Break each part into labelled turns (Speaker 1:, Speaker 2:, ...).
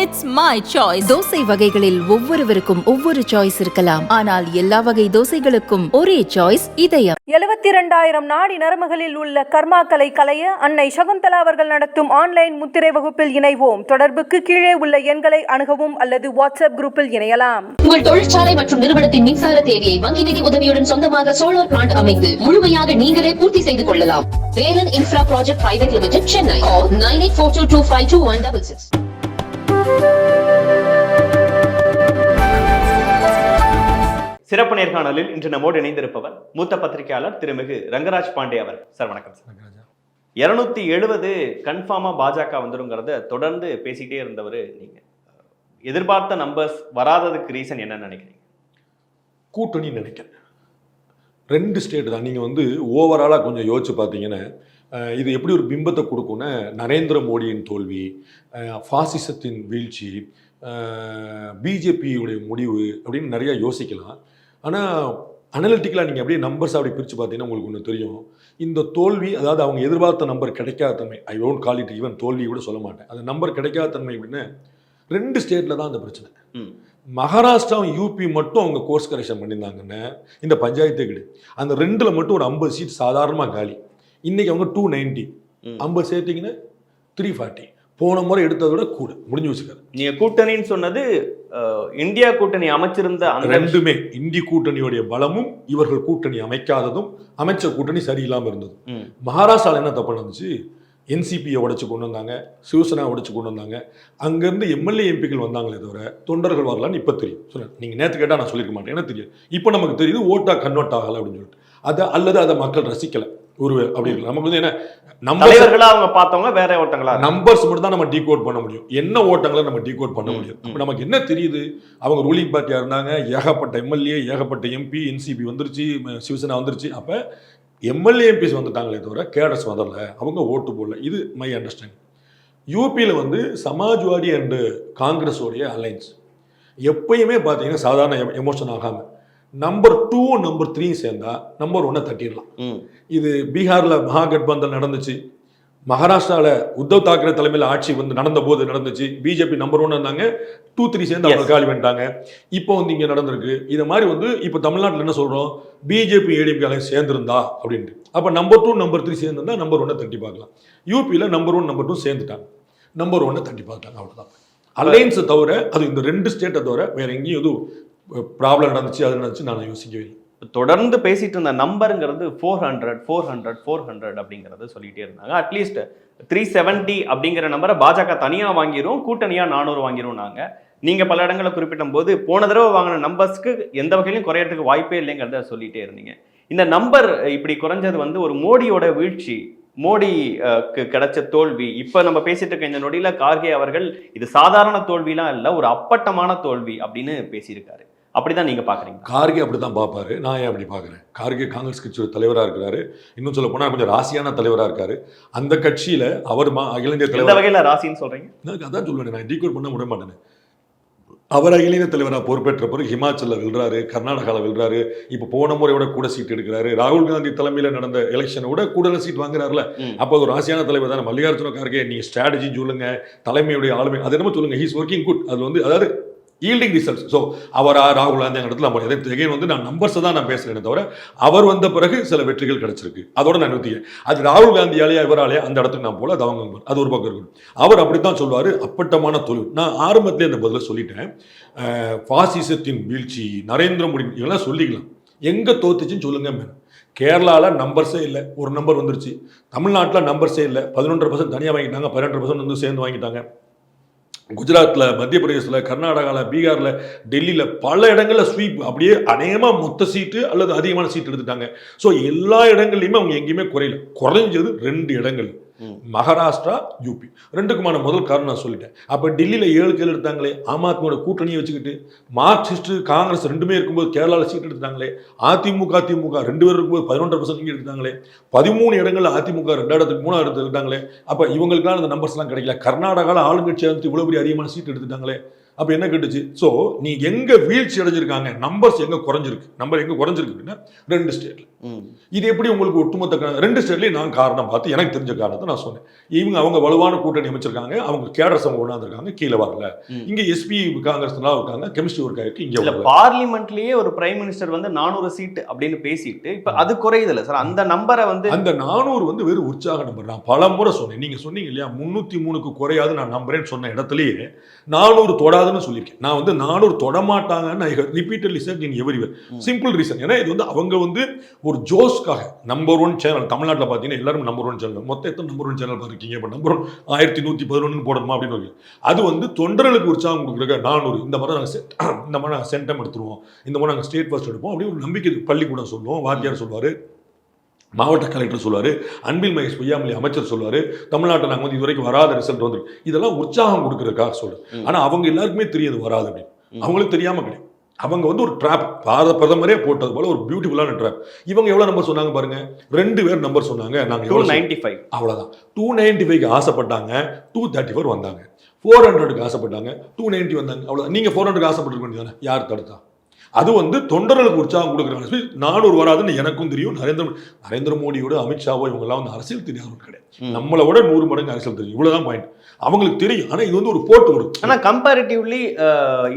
Speaker 1: It's my choice.
Speaker 2: தோசை வகைகளில் ஒவ்வொருவருக்கும் ஒவ்வொரு சாய்ஸ் இருக்கலாம். ஆனால் எல்லா வகை தோசைகளுக்கும் ஒரே சாய்ஸ் இதயம்.
Speaker 3: எழுபத்தி இரண்டாயிரம் நாடி நரம்புகளில் உள்ள கர்மாக்களை களைய அன்னை சகுந்தலா அவர்கள் நடத்தும் ஆன்லைன் முத்திரை வகுப்பில் இணைவோம். தொடர்புக்கு கீழே உள்ள எண்களை அணுகவும் அல்லது வாட்ஸ்அப் குரூப்பில் இணையலாம்.
Speaker 4: உங்கள் தொழிற்சாலை மற்றும் நிறுவனத்தின் மின்சார தேவையை வங்கி நிதி உதவியுடன் சொந்தமாக சோலார் பிளான்ட் அமைத்து முழுமையாக நீங்களே பூர்த்தி செய்து கொள்ளலாம். Velan infra project private limited Chennai nine eight four two two five two one double six
Speaker 5: சிறப்பு நேர்காணலில் இன்று நம்மோடு இணைந்திருப்பவர் மூத்த பத்திரிகையாளர் திருமிகு ரங்கராஜ் பாண்டே அவர். சார் வணக்கம் சார். இருநூத்தி எழுபது கன்ஃபார்மா பாஜக வந்துருங்கிறத தொடர்ந்து பேசிட்டே இருந்தவர் நீங்க. எதிர்பார்த்த நம்பர்ஸ் வராததுக்கு ரீசன் என்னன்னு நினைக்கிறீங்க?
Speaker 6: கூட்டணி நினைக்கிறேன். ரெண்டு ஸ்டேட் தான். நீங்கள் வந்து ஓவராலாக கொஞ்சம் யோசிச்சு பார்த்தீங்கன்னா இது எப்படி ஒரு பிம்பத்தை கொடுக்கும்னா நரேந்திர மோடியின் தோல்வி அஹ், பாசிசத்தின் வீழ்ச்சி பிஜேபியுடைய முடிவு அப்படின்னு நிறையா யோசிக்கலாம். ஆனால் அனலிட்டிக்கலாக நீங்கள் அப்படியே நம்பர்ஸ் அப்படி பிரித்து பார்த்தீங்கன்னா உங்களுக்கு ஒன்று தெரியும். இந்த தோல்வி அதாவது அவங்க எதிர்பார்த்த நம்பர் கிடைக்காத தன்மை I won't call it even தோல்வி கூட சொல்ல மாட்டேன். அந்த நம்பர் கிடைக்காத தன்மை அப்படின்னா ரெண்டு ஸ்டேட்டில் தான் அந்த பிரச்சனை. மகாராஷ்டிராவும் யூபி மட்டும் அவங்க கோர்ஸ் கரெக்ஷன் பண்ணியிருந்தாங்கன்னா இந்த பஞ்சாயத்தே கிடையாது. அந்த ரெண்டில் மட்டும் ஒரு ஐம்பது சீட் சாதாரணமாக காலி. இன்னைக்கு அவங்க டூ நைன்ட்டி. ஐம்பது சேர்த்திங்கன்னா த்ரீ ஃபார்ட்டி போன முறை எடுத்ததை விட கூட. முடிஞ்சு வச்சுக்காது
Speaker 5: நீங்க கூட்டணின்னு சொன்னது இந்தியா கூட்டணி அமைச்சிருந்த அந்த
Speaker 6: ரெண்டுமே. இந்தி கூட்டணியுடைய பலமும் இவர்கள் கூட்டணி அமைக்காததும் அமைச்ச கூட்டணி சரியில்லாமல் இருந்தது. மகாராஷ்டிராவில் என்ன தப்பு நடந்துச்சு? என்சிபியை உடைச்சு கொண்டு வந்தாங்க சிவசேனா உடைச்சு கொண்டு வந்தாங்க. அங்கேருந்து எம்எல்ஏ எம்பிக்கள் வந்தாங்களே தவிர தொண்டர்கள் வரலான்னு இப்போ தெரியும். சொல்லுங்க நீங்கள் நேற்று கேட்டால் நான் சொல்லியிருக்க மாட்டேன். எனக்கு தெரியும்? இப்போ நமக்கு தெரியுது ஓட்டா கன்வெர்ட் ஆகலை அப்படின்னு சொல்லிட்டு. அதை அல்லது அதை மக்கள் ரசிக்கலை. ஒரு அப்படி இருக்கு. நமக்கு வந்து என்ன
Speaker 5: தலைவர்களா அவங்க பார்த்தவங்க வேற இருக்காங்க.
Speaker 6: நம்பர்ஸ் மட்டும் தான் நம்ம டீகோட் பண்ண முடியும். என்ன ஓட்டங்களை நம்ம டீகோட் பண்ண முடியும்? நமக்கு என்ன தெரியுது? அவங்க ரூலிங் பார்ட்டியா இருந்தாங்க ஏகப்பட்ட எம்எல்ஏ ஏகப்பட்ட எம்பி என்சிபி வந்துருச்சு சிவசேனா வந்துருச்சு. அப்ப எம்எல்ஏ எம்பிஸ் வந்துட்டாங்களே தவிர கேடர்ஸ் வரல அவங்க ஓட்டு போடல. இது மை அண்டர்ஸ்டாண்டிங் யூபியில் வந்து சமாஜ்வாடி அண்டு காங்கிரஸோடைய அலைன்ஸ் எப்பயுமே பார்த்தீங்கன்னா சாதாரண எமோஷன் ஆகாமல் நம்பர் டூ நம்பர் த்ரீ சேர்ந்தா நம்பர் ஒன்னை தட்டிடலாம். இது பீகாரில் மகாகட்பந்தன் நடந்துச்சு. மகாராஷ்டிராவில் உத்தவ் தாக்கரே தலைமையில் ஆட்சி வந்து நடந்த போது நடந்துச்சு பிஜேபி நம்பர் ஒன் இருந்தாங்க. டூ த்ரீ சேர்ந்து அவங்க. காலி பண்ணிட்டாங்க. இப்போ வந்து இங்கே நடந்திருக்கு. இது மாதிரி வந்து இப்போ தமிழ்நாட்டில் என்ன சொல்கிறோம் பிஜேபி அலைன்ஸ் சேர்ந்துருந்தா அப்படின்ட்டு. அப்போ நம்பர் டூ நம்பர் த்ரீ சேர்ந்துருந்தா நம்பர் ஒன்னை தட்டி பார்க்கலாம். யூபியில் நம்பர் ஒன் நம்பர் டூ சேர்ந்துட்டாங்க. நம்பர் ஒன்னை தட்டி பார்த்தாங்க அவ்வளோதான் அலைன்ஸை தவிர அது இந்த ரெண்டு ஸ்டேட்டை தவிர வேற எங்கேயும் எதுவும் ப்ராப்ளம் நடந்துச்சு அது நடந்துச்சு நான் யோசிக்கவே இல்லை.
Speaker 5: தொடர்ந்து பேசிட்டு இருந்த நம்பருங்கிறது four hundred four hundred four hundred அப்படிங்கிறத சொல்லிகிட்டே இருந்தாங்க. அட்லீஸ்ட் த்ரீ செவன்ட்டி அப்படிங்கிற நம்பரை பாஜக தனியாக வாங்கிரும் கூட்டணியாக நானூறு வாங்கிரும் நாங்கள் நீங்கள் பல இடங்களில் குறிப்பிட்ட போது போன தடவை வாங்கின நம்பர்ஸ்க்கு எந்த வகையிலும் குறையறதுக்கு வாய்ப்பே இல்லைங்கிறத சொல்லிட்டே இருந்தீங்க. இந்த நம்பர் இப்படி குறைஞ்சது வந்து ஒரு மோடியோட வீழ்ச்சி மோடிக்கு கிடைச்ச தோல்வி. இப்ப நம்ம பேசிட்டு இருக்க இந்த நொடியில கார்கே அவர்கள் இது சாதாரண தோல்விலாம் இல்ல ஒரு அப்பட்டமான தோல்வி அப்படின்னு பேசியிருக்காரு. அப்படிதான் நீங்க பாக்குறீங்க?
Speaker 6: கார்கே அப்படி தான் பார்ப்பாரு நான் ஏன் அப்படி பார்க்குறேன் கார்கே காங்கிரஸ் கட்சியோட தலைவராக இருக்கிறாரு. இன்னும் சொல்ல போனால் கொஞ்சம் ராசியான தலைவராக இருக்காரு. அந்த கட்சியில் அவர் அகில இந்திய தலைவர்
Speaker 5: வகையில ராசின்னு சொல்றீங்க?
Speaker 6: அதான் சொல்லுவேன் நான் டீகோட் பண்ண விட மாட்டேன். அவர் அகில இந்திய தலைவராக பொறுப்பேற்ற பிறகு ஹிமாச்சலில் வெல்றாரு கர்நாடகாவில் வெல்றாரு இப்போ போன முறையோட கூட சீட் எடுக்கிறாரு. ராகுல் காந்தி தலைமையில் நடந்த எலெக்ஷனை விட கூடுதல் சீட் வாங்குறாருல. அப்போ ஒரு ராசியான தலைவர் தானே மல்லிகார்ஜுன கார்கே நீங்கள் ஸ்ட்ராட்டஜி சொல்லுங்க தலைமையுடைய ஆளுமை அது என்னமோ சொல்லுங்க ஹீஸ் ஒர்க்கிங் குட் அது வந்து அதாவது ஈல்டிங் ரிசல்ட்ஸ் ஸோ அவரா ராகுல் காந்தி அந்த இடத்துல நம்ம எதை எகைன் வந்து நான் நம்பர்ஸை தான் நான் பேசுகிறேனே தவிர அவர் வந்த பிறகு சில வெற்றிகள் கிடைச்சிருக்கு. அதோட நான் நிறுத்திக்கிறேன். அது ராகுல் காந்தியாலேயே இவராலேயே அந்த இடத்துக்கு நான் போல அது அவங்க அது ஒரு பக்கம் இருக்கும் அவர் அப்படித்தான் சொல்வார். அப்பட்டமான தொழில். நான் ஆரம்பத்திலே அந்த பதிலை சொல்லிட்டேன். ஃபாசிசத்தின் பாசிசத்தின் வீழ்ச்சி நரேந்திர மோடி இதெல்லாம் சொல்லிக்கலாம். எங்கே தோத்துச்சுன்னு சொல்லுங்க மேம். கேரளாவில் நம்பர்ஸே இல்லை. ஒரு நம்பர் வந்துருச்சு. தமிழ்நாட்டில் நம்பர்ஸே இல்லை. பதினொன்றரை பர்சன்ட் தனியாக வாங்கிட்டாங்க. பதினெட்டு பர்சன்ட் வந்து சேர்ந்து வாங்கிட்டாங்க. குஜராத்தில் மத்திய பிரதேசத்தில் கர்நாடகாவில் பீகாரில் டெல்லியில் பல இடங்களில் ஸ்வீப் அப்படியே அநேகமாக மொத்த சீட்டு அல்லது அதிகமான சீட் எடுத்துட்டாங்க. ஸோ எல்லா இடங்கள்லையுமே அவங்க எங்கேயுமே குறையல. குறைஞ்சது ரெண்டு இடங்கள். மகாராஷ்டிரா யூபி ரெண்டுக்குமான முதல் காரணம் நான் சொல்லிட்டேன். அப்போ டெல்லியில் ஏழு கேள் எடுத்தாங்களே ஆம் ஆத்மியோட கூட்டணியை வச்சுக்கிட்டு மார்க்சிஸ்ட் காங்கிரஸ் ரெண்டுமே இருக்கும்போது கேரளாவில் சீட் எடுத்தாங்களே அதிமுக திமுக ரெண்டு பேர் இருக்கும்போது பதினொன்றரை பர்சன்ட் எடுத்தாங்களே பதிமூணு இடங்களில் அதிமுக ரெண்டு இடத்துக்கு மூணாவது எடுத்துக்கிட்டாங்களே அப்போ இவங்களுக்குலாம் அந்த நம்பர்ஸ்லாம் கிடைக்கல. கர்நாடகாவில் ஆளுங்கட்சி வந்து இவ்வளோ பெரிய அதிகமான சீட் எடுத்துட்டாங்களே அப்ப என்ன கேட்டுச்சு? சோ நீ எங்க வீழ்ச்சி அடைஞ்சிருக்காங்க? நம்பர்ஸ் எங்க குறைஞ்சிருக்கு? நம்பர் எங்க குறைஞ்சிருக்கு அப்படின்னா ரெண்டு ஸ்டேட்ல
Speaker 5: ம்.
Speaker 6: இது எப்படி உங்களுக்கு ஒட்டுமொத்த ரெண்டு ஸ்டேட்லயும் நான் காரணம் பார்த்து எனக்கு தெரிஞ்ச காரணத்தை நான் சொன்னேன். இவங்க அவங்க வலுவான கூட்டணி அமைச்சிருக்காங்க. அவங்க கேடர்ஸ் அவங்க கொண்டாந்துருக்காங்க. கீழே வரல. இங்க எஸ்பி காங்கிரஸ் எல்லாம் இருக்காங்க. கெமிஸ்ட்ரி ஒர்க் ஆயிருக்கு. இங்க
Speaker 5: பார்லிமெண்ட்லயே ஒரு பிரைம் மினிஸ்டர் வந்து நானூறு சீட் அப்படின்னு பேசிட்டு இப்ப அது குறையுதுல்ல சார். அந்த நம்பரை வந்து
Speaker 6: அந்த நானூறு வந்து வெறும் உற்சாக நம்பர் நான் பல முறை சொன்னேன். நீங்க சொன்னீங்க இல்லையா? முன்னூத்தி மூணுக்கு குறையாது நான் நம்புறேன்னு சொன்ன இடத்துலயே நானூறு தொடாதுன்னு சொல்லியிருக்கேன். நான் வந்து நானூறு தொடமாட்டாங்கன்னு I repeatedly said in every simple reason ஏன்னா இது வந்து அவங்க வந்து ஒரு ஜோஸ்க்காக நம்பர் ஒன் சேனல் தமிழ்நாட்டில் பார்த்தீங்கன்னா எல்லாரும் நம்பர் ஒன் சேனல் மொத்தம் எத்தனை நம்பர் ஒன் சேனல் பார்த்துருக்கீங்க? இப்போ நம்பர் ஒன் ஆயிரத்தி நூற்றி பதினொன்று போடணுமா அப்படின்னு சொல்லி அது வந்து தொண்டர்களுக்கு உற்சாகம் கொடுக்குறக்க நானூறு இந்த மாதிரி நாங்கள் செ- இந்த மாதிரி நாங்கள் சென்டம் எடுத்துருவோம். இந்த மாதிரி நாங்கள் ஸ்டேட் ஃபர்ஸ்ட் எடுப்போம். அப்படி ஒரு நம்பிக்கை பள்ளிக்கூடம் சொல்லுவோம் வாத்தியார் சொல்லுவார் மாவட்ட கலெக்டர் சொல்லுவார் அன்பில் மகேஷ் பொய்யாமொழி அமைச்சர் சொல்லுவார் தமிழ்நாட்டில் நாங்கள் வந்து இதுவரைக்கும் வராத ரிசல்ட் வந்துருக்கு இதெல்லாம் உற்சாகம் கொடுக்கறதுக்காக சொல்றேன்.
Speaker 5: ம்.
Speaker 6: ஆனால் அவங்க எல்லாருக்குமே தெரியாது வராது அப்படின்னு. அவங்களுக்கு தெரியாம கிடையாது. அவங்க வந்து ஒரு ட்ராப் பாரத பிரதமரே போட்டது போல ஒரு பியூட்டிஃபுல்லான ட்ராப் இவங்க எவ்வளவு நம்பர் சொன்னாங்க பாருங்க? ரெண்டு பேர் நம்பர் சொன்னாங்க. நாங்க
Speaker 5: டூ
Speaker 6: எவ்வளவு
Speaker 5: நைன்டி ஃபைவ்
Speaker 6: அவ்வளவுதான். டூ நைன்டி ஃபைவ்க்கு ஆசைப்பட்டாங்க. டூ தேர்ட்டி ஃபோர் வந்தாங்க ஃபோர் ஹண்ட்ரடுக்கு ஆசைப்பட்டாங்க. டூ நைன்டி வந்தாங்க. அவ்வளோ நீங்க ஃபோர் ஹண்ட்ரட் ஆசைப்பட்டிருக்க வேண்டியதானே யார் தடுத்தா? அது வந்து தொண்டர்களுக்கு உற்சாகம் கொடுக்குறாங்க. நானூறு வராதுன்னு எனக்கும் தெரியும். நரேந்திர நரேந்திர மோடியோட அமித்ஷாவோ இவங்கெல்லாம் வந்து அரசியல் தெரியாதவங்க கிடையாது. நம்மளை விட நூறு மடங்கு அரசியல் தெரியும். இவ்வளவுதான் பாயிண்ட் அவங்களுக்கு தெரியும். ஆனா இது வந்து ஒரு போட்டு வரும்.
Speaker 5: ஆனா கம்பேரிட்டிவ்லி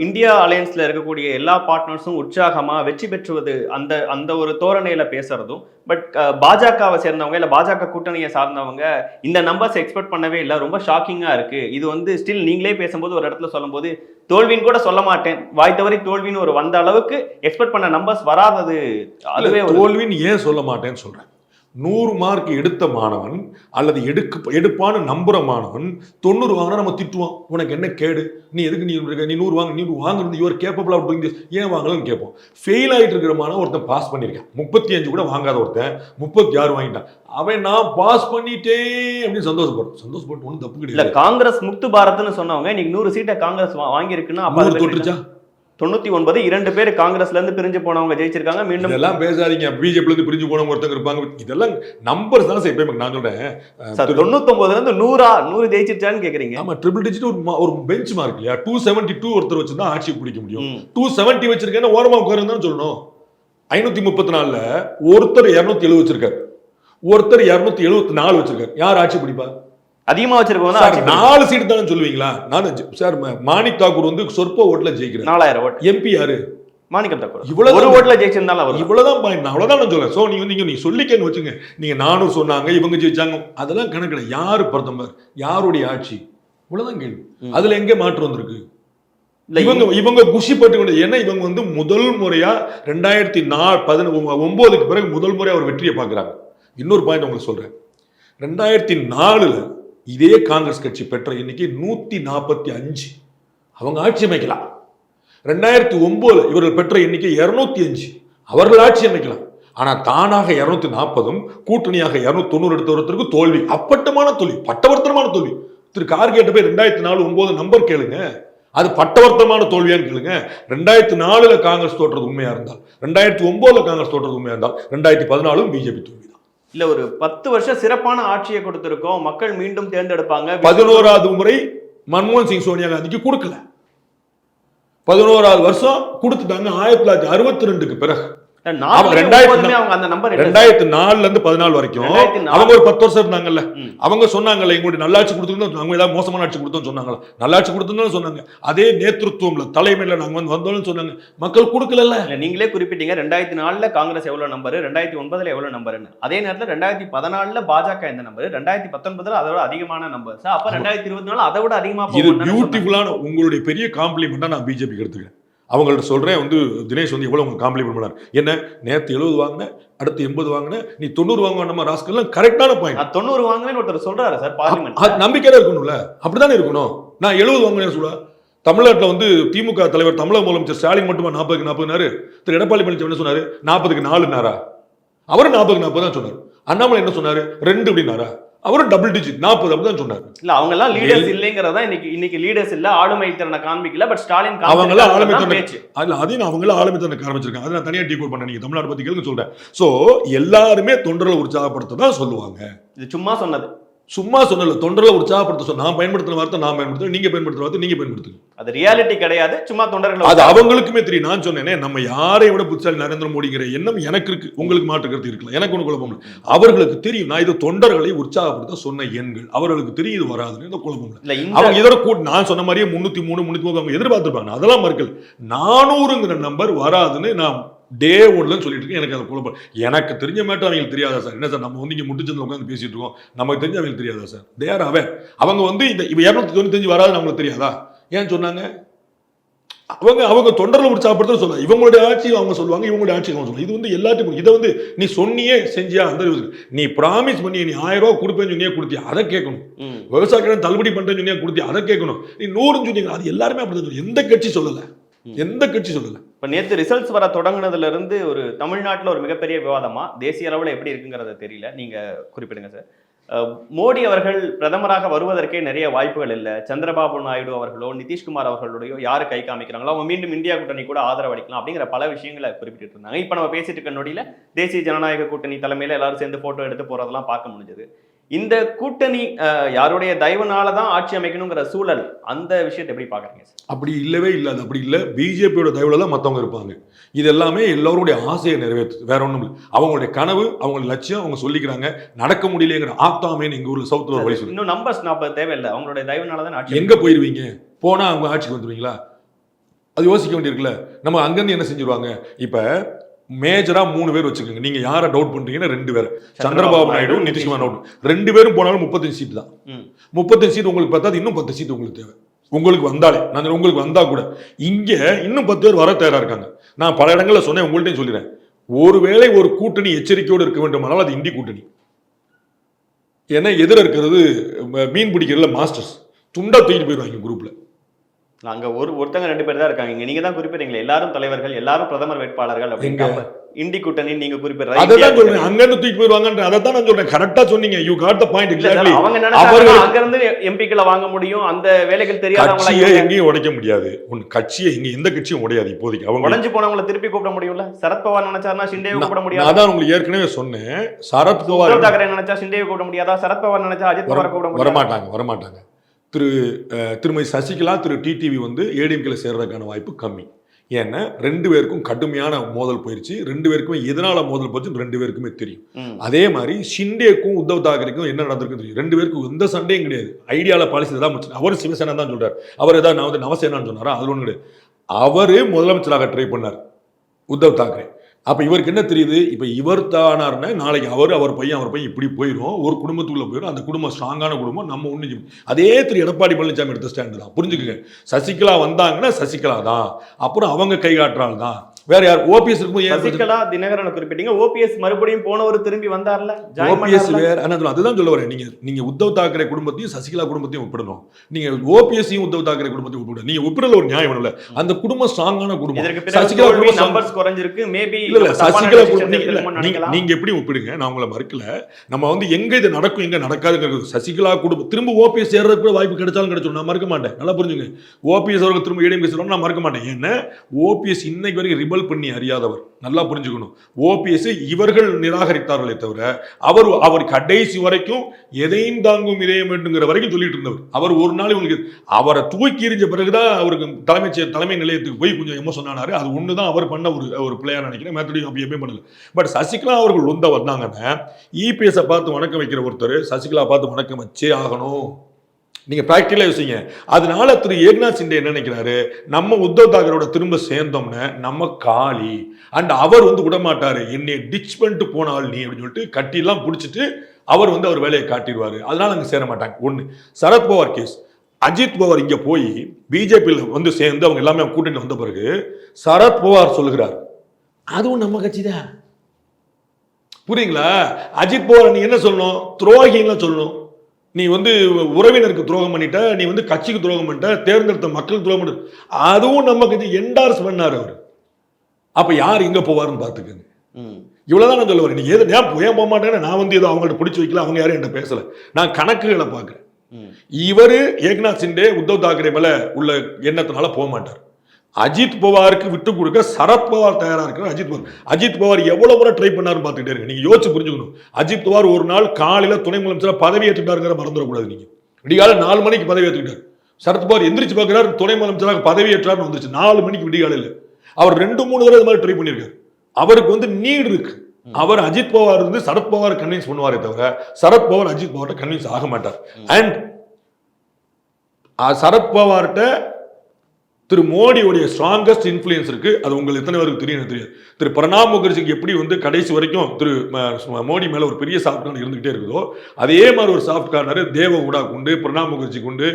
Speaker 5: இந்தியா அலையன்ஸ்ல இருக்கக்கூடிய எல்லா பார்ட்னர்ஸும் உற்சாகமா வெற்றி பெற்றுவது அந்த அந்த ஒரு தோரணையில பேசுறதும் பட் பாஜகவை சேர்ந்தவங்க இல்ல பாஜக கூட்டணியை சார்ந்தவங்க இந்த நம்பர்ஸ் எக்ஸ்பெக்ட் பண்ணவே இல்லை. ரொம்ப ஷாக்கிங்கா இருக்கு. இது வந்து ஸ்டில் நீங்களே பேசும்போது ஒரு இடத்துல சொல்லும்போது தோல்வின்னு கூட சொல்ல மாட்டேன். வாய் தவறி தோல்வின்னு ஒரு வந்த அளவுக்கு எக்ஸ்பெக்ட் பண்ண நம்பர்ஸ் வராதது. அதுவே
Speaker 6: தோல்வின்னு ஏன் சொல்ல மாட்டேன்னு சொல்றேன். நூறு மார்க் எடுத்த மாணவன் அல்லது எடுக்க எடுப்பான்னு நம்புற மாணவன் தொண்ணூறு வாங்கினா நம்ம திட்டுவோம் உனக்கு என்ன கேடு? நீ எதுக்கு நீ? நீ நூறு வாங்க நீ வாங்குறது யுவர் கேப்பபிள் ஆஃப் டூயிங் ஏன் வாங்கலன்னு கேட்போம். ஃபெயில் ஆயிட்டு இருக்கிற மாணவன் ஒருத்தன் பாஸ் பண்ணியிருக்கான். முப்பத்தி அஞ்சு கூட வாங்காத ஒருத்தன் முப்பத்தி ஆறு வாங்கிட்டான். அவன் நான் பாஸ் பண்ணிட்டேன் அப்படின்னு சந்தோஷப்படும். சந்தோஷப்பட்டு ஒன்றும் தப்பு கிடையாது.
Speaker 5: காங்கிரஸ் முக்து பாரத்னு சொன்னவங்க இன்னைக்கு நூறு சீட்டை காங்கிரஸ் வாங்கியிருக்குன்னா அப்ப
Speaker 6: தொட்டுருச்சா?
Speaker 5: தொண்ணூத்தி ஒன்பது இரண்டு பேர் காங்கிரஸ்ல இருந்து பிரிஞ்சு போனவங்க ஜெயிச்சிருக்காங்க. மீண்டும்
Speaker 6: இதெல்லாம் பேசாதீங்க. பிஜேபில இருந்து பிரிஞ்சு போனவங்க ஒருத்தங்க இருப்பாங்க. இதெல்லாம் நம்பர்ஸ் தான் சார் எப்பயுமே. நான் சொல்றேன்.
Speaker 5: தொண்ணூத்தொன்பதுல இருந்து நூறா நூறு ஜெயிச்சிருச்சான்னு கேக்குறீங்க.
Speaker 6: ஆமா ட்ரிபிள் டிஜிட் ஒரு பெஞ்ச் மார்க் இல்லையா? டூ செவன்டி டூ ஒருத்தர் வச்சிருந்தா ஆட்சி பிடிக்க முடியும். டூ செவன்டி வச்சிருக்கேன்னா ஓரமா உட்காருன்னு சொல்லணும். ஐநூத்தி முப்பத்தி நாலுல ஒருத்தர் இருநூத்தி எழுபது வச்சிருக்காரு ஒருத்தர் இருநூத்தி எழுபத்தி நாலு வச்சிருக்காரு. யார் ஆட்சி பிடிப்பா?
Speaker 5: அதிகமா பிடிக்கும்.
Speaker 6: நாலு சீட் தானே சொல்லுவீங்களா? நான் சார் மாணிக் தாக்கூர் வந்து சொற்ப ஓட்டுல ஜெயிக்கிறேன்
Speaker 5: நாலாயிரம் ஓட்டு.
Speaker 6: எம்பி யாரு?
Speaker 5: மாணிக்கம் தாக்கூர்.
Speaker 6: இவ்வளவு
Speaker 5: ஒரு ஓட்டுல ஜெயிச்சிருந்தாலும் அவர்
Speaker 6: இவ்வளவுதான் பாயிண்ட் நான் அவ்வளவுதான் நான் சொல்றேன். சோ நீங்க வந்து நீங்க நீ சொல்லிக்கன்னு வச்சுங்க. நீங்க நானூறு சொன்னாங்க இவங்க ஜெயிச்சாங்க. அதெல்லாம் கணக்கில் யாரு பிரதமர் யாருடைய ஆட்சி? இவ்வளவுதான் கேள்வி. அதுல எங்க மாற்றம் வந்திருக்கு? இவங்க இவங்க குஷிப்பட்டு கொண்டு ஏன்னா இவங்க வந்து முதல் முறையா ரெண்டாயிரத்தி நா பதின ஒன்பதுக்கு பிறகு முதல் முறையா ஒரு வெற்றியை பார்க்கறாங்க. இன்னொரு பாயிண்ட் உங்களுக்கு சொல்றேன். ரெண்டாயிரத்தி நாலுல இதே காங்கிரஸ் கட்சி பெற்ற எண்ணிக்கை நூத்தி நாற்பத்தி அஞ்சு. அவங்க ஆட்சி அமைக்கலாம். ரெண்டாயிரத்தி ஒன்பதுல இவர்கள் பெற்ற எண்ணிக்கை இருநூத்தி அஞ்சு. அவர்கள் ஆட்சி அமைக்கலாம். ஆனா தானாக இருநூத்தி நாற்பதும் கூட்டணியாக இருநூத்தி தொண்ணூறு எடுத்த ஒருத்தருக்கு தோல்வி. அப்பட்டமான தோல்வி பட்டவர்த்தனமான தோல்வி. திரு கார்கேட்ட போய் ரெண்டாயிரத்தி நாலு ஒன்பது நம்பர் கேளுங்க. அது பட்டவர்த்தமான தோல்வியான்னு கேளுங்க. ரெண்டாயிரத்தி நாலுல காங்கிரஸ் தோற்றது உண்மையா இருந்தால் ரெண்டாயிரத்தி ஒன்பதுல காங்கிரஸ் தோற்றது உண்மையா இருந்தால் ரெண்டாயிரத்தி பதினாலும் பிஜேபி தோல்வி
Speaker 5: இல்ல ஒரு பத்து வருஷம் சிறப்பான ஆட்சியை கொடுத்திருக்கோம். மக்கள் மீண்டும் தேர்ந்தெடுப்பாங்க.
Speaker 6: பதினோராவது முறை மன்மோகன் சிங் சோனியா காந்திக்கு கொடுக்கல. பதினோராவது வருஷம் கொடுத்துட்டாங்க. ஆயிரத்தி தொள்ளாயிரத்தி அறுபத்தி ரெண்டுக்கு பிறகு. ரெண்டாயிரத்தி நாலுல இருந்து பதினாலு வரைக்கும். அவங்க ஒரு பத்து வருஷம் இருந்தாங்கல்ல. அவங்க சொன்னாங்கல்ல எங்களுடைய நல்லாட்சி கொடுத்துருந்தோம் அவங்க ஏதாவது மோசமான ஆட்சி கொடுத்தோம் சொன்னாங்களா? நல்லாட்சி கொடுத்தோம்னு சொன்னாங்க. அதே நேத்திருத்துவம்ல தலைமையில நாங்க வந்து வந்தோம்னு சொன்னாங்க. மக்கள் கொடுக்கல
Speaker 5: நீங்களே குறிப்பிட்டீங்க ரெண்டாயிரத்தி நாலுல காங்கிரஸ் எவ்வளவு நம்பர்? ரெண்டாயிரத்தி ஒன்பதுல எவ்வளவு நம்பர்னு அதே நேரத்துல ரெண்டாயிரத்தி பதினாலுல பாஜக எந்த நம்பர்? ரெண்டாயிரத்தி பத்தொன்பதுல அதோட அதிகமான நம்பர். அப்ப ரெண்டாயிரத்தி இருபத்தி நாலு அதை விட அதிகமா
Speaker 6: இது. பியூட்டிஃபுல்லான உங்களுடைய பெரிய காம்ப்ளிமெண்டா நான் பிஜேபிக்கு எடுத்துக்கிறேன். அவங்கள்ட்ட சொல்றேன் வந்து தினேஷ் வந்து எவ்வளவு உங்களுக்கு காம்ப்ளிமெண்ட் பண்ணார். என்ன நேத்து எழுபது வாங்கின அடுத்து எண்பது வாங்கின நீ தொண்ணூறு வாங்க நம்ம ராஸ்கெல்லாம் கரெக்டான பாயிண்ட்
Speaker 5: தொண்ணூறு வாங்குவேன்னு ஒருத்தர் சொல்றாரு சார் பார்லிமெண்ட்
Speaker 6: அது நம்பிக்கையா இருக்கணும்ல? அப்படித்தானே இருக்கணும்? நான் எழுபது வாங்கினேன் சொல்ல தமிழ்நாட்டில் வந்து திமுக தலைவர் தமிழக முதலமைச்சர் ஸ்டாலின் மட்டுமா நாற்பதுக்கு நாற்பதுனாரு? திரு எடப்பாடி பழனிசாமி என்ன சொன்னாரு? நாற்பதுக்கு நாலுனாரா? அவரும் நாற்பதுக்கு நாற்பது தான் சொன்னார். அண்ணாமலை என்ன சொன்னாரு? ரெண்டு அப்படின்னாரா? அவரும் டபுள் டிஜிட் நாற்பது அப்படி தான் சொன்னார்.
Speaker 5: இல்ல அவங்க எல்லாம் லீடர்ஸ் இல்லைங்கிறதா இன்னைக்கு இன்னைக்கு லீடர்ஸ் இல்ல ஆளுமை திறனை காண்பிக்கல பட் ஸ்டாலின்
Speaker 6: அவங்க எல்லாம் ஆளுமை திறனை- அதுல அதையும் நான் அவங்கள ஆளுமை தனக்கு ஆரம்பிச்சிருக்காங்க அதை நான் தனியாக டீ கோட் பண்ண நீங்க தமிழ்நாடு பத்தி கேளுங்க சொல்றேன். சோ எல்லாருமே தொண்டர்களை உற்சாகப்படுத்த தான் சொல்லுவாங்க.
Speaker 5: இது சும்மா சொன்னது.
Speaker 6: சும்மா சொன்னல தொண்டர்ல உற்சாகப்படுத்த சொன்ன நான் பயன்படுத்துற வார்த்தை நான் பயன்படுத்துறேன் நீங்க பயன்படுத்துற வார்த்தை நீங்க பயன்படுத்துங்க.
Speaker 5: அது ரியாலிட்டி கிடையாது சும்மா தொண்டர்கள்
Speaker 6: அது அவங்களுக்குமே தெரியும். நான் சொன்னேனே நம்ம யாரை விட புத்தாலி நரேந்திர மோடிங்கிற எண்ணம் எனக்கு இருக்கு. உங்களுக்கு மாற்று கருத்து இருக்கலாம். எனக்கு ஒன்று குழப்பம் இல்லை. அவர்களுக்கு தெரியும். நான் இது தொண்டர்களை உற்சாகப்படுத்த சொன்ன எண்கள். அவர்களுக்கு தெரியும் இது வராதுன்னு இந்த குழப்பம் இல்லை. அவங்க இதோட கூட நான் சொன்ன மாதிரியே முன்னூத்தி மூணு முன்னூத்தி மூணு அவங்க எதிர்பார்த்திருப்பாங்க. அதெல்லாம் மறுக்கல். நானூறுங்கிற நம்பர் வராதுன்னு நான் டே ஒன்ல சொல்லிட்டு இருக்கேன் எனக்கு அது குழப்பம். எனக்கு தெரிஞ்ச மேட்டம் அவங்களுக்கு தெரியாதா சார் என்ன சார் நம்ம வந்து இங்க முட்டுச்சந்தில் உட்காந்து பேசிட்டு இருக்கோம். நமக்கு தெரிஞ்ச அவங்களுக்கு தெரியாதா சார் தேர் அவன் அவங்க வந்து இந்த இப்போ இரநூத்தி தொண்ணூத்தஞ்சு வராதுன்னு அவங்களுக்கு தெரியாதா? ஏன் சொன்னாங்க? அவங்க அவங்க தொண்டர்ல உற்சாகப்படுத்த சொல்ல இவங்களுடைய ஆட்சி அவங்க சொல்லுவாங்க இவங்களுடைய ஆட்சி அவங்க சொல்லுவாங்க. இது வந்து எல்லாத்துக்கும் இதை வந்து நீ சொன்னியே செஞ்சியா? அந்த. நீ ப்ராமிஸ் பண்ணி நீ ஆயிரம் ரூபா கொடுப்பேன்னு சொன்னியே கொடுத்தியா? அதை கேட்கணும்.
Speaker 5: ம்.
Speaker 6: விவசாய கடன் தள்ளுபடி பண்றேன்னு சொன்னியா கொடுத்தியா? அதை கேட்கணும். நீ நூறுன்னு சொன்னீங்க. அது எல்லாருமே சொல்லுவாங்க. எந்த கட்சி சொல்லல. எந்த கட்சி சொல்லல.
Speaker 5: இப்போ நேற்று ரிசல்ட்ஸ் வர தொடங்கினதுலேருந்து ஒரு தமிழ்நாட்டில் ஒரு மிகப்பெரிய விவாதமாக தேசிய அளவில் எப்படி இருக்குங்கிறத தெரியல. நீங்கள் குறிப்பிடுங்க சார் மோடி அவர்கள் பிரதமராக வருவதற்கே நிறைய வாய்ப்புகள் இல்லை. சந்திரபாபு நாயுடு அவர்களோ நிதிஷ்குமார் அவர்களுடையோ யார் கை காமிக்கிறாங்களோ அவங்க மீண்டும் இந்தியா கூட்டணி கூட ஆதரவு அளிக்கலாம் அப்படிங்கிற பல விஷயங்களை குறிப்பிட்டு இருந்தாங்க இப்போ நம்ம பேசிட்டு இருக்க நொடியில் தேசிய ஜனநாயக கூட்டணி தலைமையில் எல்லாரும் சேர்ந்து ஃபோட்டோ எடுத்து போகிறதெல்லாம் பார்க்க முடிஞ்சது. இந்த கூட்டணி யாருடைய தயவுனால தான் ஆட்சி அமைக்கணுங்கிற சூழல் அந்த விஷயத்தை எப்படி பாக்குறீங்க சார்?
Speaker 6: அப்படி இல்லவே இல்லை அது அப்படி இல்லை. பிஜேபியோட தயவுல தான் மற்றவங்க இருப்பாங்க. இது எல்லாமே எல்லோருடைய ஆசையை நிறைவேற்றுது. வேற ஒன்றும் இல்லை. அவங்களுடைய கனவு அவங்களுடைய லட்சியம் அவங்க சொல்லிக்கிறாங்க. நடக்க முடியலைங்கிற ஆத்தாமேன்னு எங்க ஊர்ல சவுத்துல ஒரு வழி சொல்லு
Speaker 5: இன்னும் நம்பர்ஸ் நாற்பது தேவையில்லை. அவங்களுடைய தயவுனால தான் ஆட்சி
Speaker 6: எங்க போயிருவீங்க? போனா அவங்க ஆட்சிக்கு வந்துருவீங்களா? அது யோசிக்க வேண்டியிருக்குல்ல. நம்ம அங்கிருந்து என்ன செஞ்சிருவாங்க? இப்ப மேஜரா மூணு பேர் வச்சுக்கோங்க. நீங்க யாரை டவுட் பண்றீங்கன்னா ரெண்டு பேர். சந்திரபாபு நாயுடு நிதிஷ்குமார் டவுட் ரெண்டு பேரும் போனாலும் முப்பத்தஞ்சு சீட் தான். முப்பத்தஞ்சு சீட் உங்களுக்கு பார்த்தா இன்னும் பத்து சீட் உங்களுக்கு தேவை. உங்களுக்கு வந்தாலே. நான் உங்களுக்கு வந்தா கூட. இங்க இன்னும் பத்து பேர் வர தயாரா இருக்காங்க. நான் பல இடங்கள்ல சொன்னேன் உங்கள்ட்டையும் சொல்லிடுறேன். ஒருவேளை ஒரு கூட்டணி எச்சரிக்கையோடு இருக்க வேண்டுமானால் அது இந்தி கூட்டணி. ஏன்னா எதிர இருக்கிறது மீன் பிடிக்கிறதுல மாஸ்டர்ஸ் துண்டா தூக்கிட்டு போயிடுவாங்க குரூப்ல
Speaker 5: அங்க ஒரு ஒருத்தங்க ரெண்டு பேர் தான் இருக்காங்க. இங்க நீங்க தான் குறிப்பிடுறீங்களே எல்லாரும் தலைவர்கள் எல்லாரும் பிரதமர் வேட்பாளர்கள்? அப்படிங்க இண்டி கூட்டணி நீங்க குறிப்பிடுற
Speaker 6: அதை
Speaker 5: இந்தியா
Speaker 6: தான் சொல்றேன்.
Speaker 5: கூட்டணி.
Speaker 6: அங்க இருந்து தூக்கி போயிடுவாங்க அதை தான் நான் சொல்றேன். கரெக்டா சொன்னீங்க. யூ காட் த பாயிண்ட்
Speaker 5: இல்ல
Speaker 6: எக்ஸாக்ட்லி
Speaker 5: அவங்க நினைச்சாங்க அங்க இருந்து எம்பிக்களை வாங்க முடியும். அந்த வேலைகள் தெரியாதவங்களா
Speaker 6: கட்சியை
Speaker 5: இவங்க
Speaker 6: எங்கேயும் உடைக்க முடியாது. உன் கட்சியை இங்க எந்த கட்சியும் உடையாது இப்போதைக்கு. அவங்க
Speaker 5: உடைஞ்சு போனவங்களை திருப்பி கூப்பிட முடியும்ல? சரத்பவார் நினைச்சாருன்னா ஷிண்டேவை கூப்பிட முடியாது?
Speaker 6: தான் உங்களுக்கு ஏற்கனவே சொன்னேன். சரத்பவார்
Speaker 5: தாக்கரே நினைச்சா ஷிண்டேவை கூப்பிட முடியாதா? சரத்பவார் நினைச்சா அஜித் பவாரை கூப்பிட முடியாது?
Speaker 6: வரமாட்டாங்க வரமாட்டாங்க. திரு திருமதி சசிகலா திரு டிடிவி வந்து ஏடிஎம்கேல சேர்றதுக்கான வாய்ப்பு கம்மி. ஏன்னா ரெண்டு பேருக்கும் கடுமையான மோதல் போயிருச்சு. ரெண்டு பேருக்குமே எதனால மோதல் போச்சுன்னு ரெண்டு பேருக்குமே தெரியும். அதே மாதிரி ஷிண்டேக்கும் உத்தவ் தாக்கரேக்கும் என்ன நடந்திருக்குன்னு தெரியும். ரெண்டு பேருக்கும் எந்த சண்டையும் கிடையாது. ஐடியால பாலிசி தான் பிரச்சனை அவர் சிவசேனா தான் சொல்றாரு. அவர் ஏதாவது நான் வந்து நவசேனான்னு சொன்னாரா? அது ஒண்ணு கிடையாது. அவரு முதலமைச்சராக ட்ரை பண்ணார். உத்தவ் தாக்கரே. அப்போ இவருக்கு என்ன தெரியுது? இப்போ இவர் தானார்னா நாளைக்கு அவர் அவர் பையன் அவர் பையன் இப்படி போயிடும் ஒரு குடும்பத்துக்குள்ள போயிடும் அந்த குடும்பம் ஸ்ட்ராங்கான குடும்பம். நம்ம ஒன்று அதே திரு எடப்பாடி பழனிசாமி எடுத்த ஸ்டாண்டு தான். புரிஞ்சுக்குங்க. சசிகலா வந்தாங்கன்னா சசிகலா தான். அப்புறம் அவங்க கை காட்டுறாள் தான் வேற யார்? ஓபிஎஸ் இருக்கும்போது?
Speaker 5: சசிகலா தினகரனை குறிப்பிட்டீங்க. ஓபிஎஸ் மறுபடியும் போனவர் திரும்பி வந்தார்ல?
Speaker 6: ஓபிஎஸ் வேற என்ன அதுதான் சொல்ல வரேன். நீங்க நீங்க உத்தவ் தாக்கரே குடும்பத்தையும் சசிகலா குடும்பத்தையும் ஒப்பிடணும். நீங்க ஓபிஎஸ்ஸையும் உத்தவ் தாக்கரே குடும்பத்தையும் ஒப்பிடணும் நீங்க ஒப்பிடல ஒரு நியாயம் இல்ல அந்த குடும்பம் ஸ்ட்ராங்கான குடும்பம். சசிகலா குடும்பம்
Speaker 5: நம்பர்ஸ் குறைஞ்சிருக்கு. மேபி
Speaker 6: இல்ல சசிகலா குடும்பம் நீங்க- எப்படி ஒப்பிடுங்க? நான் உங்களை மறுக்கல. நம்ம வந்து எங்க இது நடக்கும் எங்க நடக்காதுங்கிறது சசிகலா குடும்பம் திரும்ப ஓபிஎஸ் சேர்றதுக்கு கூட வாய்ப்பு கிடைச்சாலும் கிடைச்சிடும். நான் மறுக்க மாட்டேன். நல்லா புரிஞ்சுங்க. ஓபிஎஸ் அவர்கள் திரும்ப ஏடிஎம் பேசுறோம் நான் மறுக்க மாட்டேன். ஏன்னா ஓபிஎஸ் இன்னைக்கு வரைக்கும் விமல் பண்ணி அறியாதவர். நல்லா புரிஞ்சுக்கணும். ஓபிஎஸ் இவர்கள் நிராகரித்தார்களே தவிர அவர் அவர் கடைசி வரைக்கும் எதையும் தாங்கும் இதயம் வேண்டுங்கிற வரைக்கும் சொல்லிட்டு இருந்தவர். அவர் ஒரு நாள் இவங்களுக்கு அவரை தூக்கி எறிஞ்ச பிறகுதான் அவருக்கு தலைமை தலைமை நிலையத்துக்கு போய் கொஞ்சம் எமோ சொன்னாரு. அது ஒன்று தான் அவர் பண்ண ஒரு ஒரு பிள்ளையாக நினைக்கிறேன். மேத்தடி அப்படி எப்பயும் பண்ணல. பட் சசிகலா அவர்கள் உந்த வந்தாங்கன்னா இபிஎஸ்ஸை பார்த்து வணக்கம் வைக்கிற ஒருத்தர் சசிகலா பார்த்து வணக்கம் வச்சே ஆகணும். நீங்க ப்ராக்டிக்கலாக யோசிங்க. அதனால திரு ஏக்நாத் சிண்டே என்ன நினைக்கிறாரு? நம்ம உத்தவ் தாக்கரோட திரும்ப சேர்ந்தோம்னா நம்ம காளி அண்ட் அவர் வந்து விடமாட்டாரு. என்னை டிச் பண்ணிட்டு போனால் நீ அப்படின்னு சொல்லிட்டு கட்டிலாம் பிடிச்சிட்டு அவர் வந்து அவர் வேலையை காட்டிடுவாரு. அதனால அங்கே சேர மாட்டாங்க. ஒன்று சரத்பவார் கேஸ் அஜித் பவார் இங்கே போய் பிஜேபியில் வந்து சேர்ந்து அவங்க எல்லாமே கூட்டணி வந்த பிறகு சரத்பவார் சொல்லுகிறார். அதுவும் நம்ம கட்சி தான் புரியுங்களா? அஜித் பவார் நீ என்ன சொல்லணும்? துரோகின்னு சொல்லணும். நீ வந்து உறவினருக்கு துரோகம் பண்ணிட்ட நீ வந்து கட்சிக்கு துரோகம் பண்ணிட்ட தேர்ந்தெடுத்த மக்களுக்கு துரோகம் பண்ணிட்ட. அதுவும் நம்ம கட்சி என்டார்ஸ் பண்ணார் அவர். அப்ப யார் எங்க போவாருன்னு பார்த்துக்கங்க.
Speaker 5: ம்.
Speaker 6: இவ்வளவுதான் நான் சொல்ல வரேன். நீ ஏது ஏன் ஏன் போக மாட்டேன்னு நான் வந்து ஏதோ அவங்கள்ட்ட பிடிச்சி வைக்கல அவங்க யாரும் என்கிட்ட பேசல. நான் கணக்குகளை பார்க்குறேன். இவரு ஏக்நாத் சிண்டே உத்தவ் தாக்கரே மேல உள்ள எண்ணத்தினால போக மாட்டார். அஜித் பவாருக்கு விட்டு கொடுக்க சரத் பவார் தயாரா இருக்கிறார். அஜித் பவார். அஜித் பவார் எவ்வளவு முறை ட்ரை பண்ணாருன்னு பார்த்துக்கிட்டே இருக்கு நீங்க யோசிச்சு புரிஞ்சுக்கணும். அஜித் பவார் ஒரு நாள் காலையில துணை முதலமைச்சரா பதவி ஏற்றுட்டாருங்கிற மறந்துடக்கூடாது நீங்க. விடிகால நாலு மணிக்கு பதவி ஏற்றுக்கிட்டார். சரத்பவார் எந்திரிச்சு பார்க்கிறார் துணை முதலமைச்சராக பதவி ஏற்றாருன்னு வந்துச்சு. நாலு மணிக்கு விடிகாலையில். அவர் ரெண்டு மூணு தடவை இது மாதிரி ட்ரை பண்ணியிருக்காரு. அவருக்கு வந்து நீடு இருக்கு. அவர் அஜித் பவார் இருந்து சரத் பவார் கன்வின்ஸ் பண்ணுவாரே தவிர சரத் பவார் அஜித் பவார்ட்ட கன்வின்ஸ் ஆக மாட்டார். அண்ட் சரத் பவார்கிட்ட திரு மோடியுடைய ஸ்ட்ராங்கஸ்ட் இன்ஃப்ளூயன்ஸ் இருக்கு. அது உங்களுக்கு எத்தனை பேருக்கு தெரியும் எனக்கு தெரியாது. திரு பிரணாப் முகர்ஜிக்கு எப்படி வந்து கடைசி வரைக்கும் திரு மோடி மேல ஒரு பெரிய சாஃப்ட் கார்னர் இருந்துகிட்டே இருக்குதோ அதே மாதிரி ஒரு சாஃப்ட் கார்னர் தேவகவுடா கொண்டு பிரணாப் முகர்ஜி கொண்டு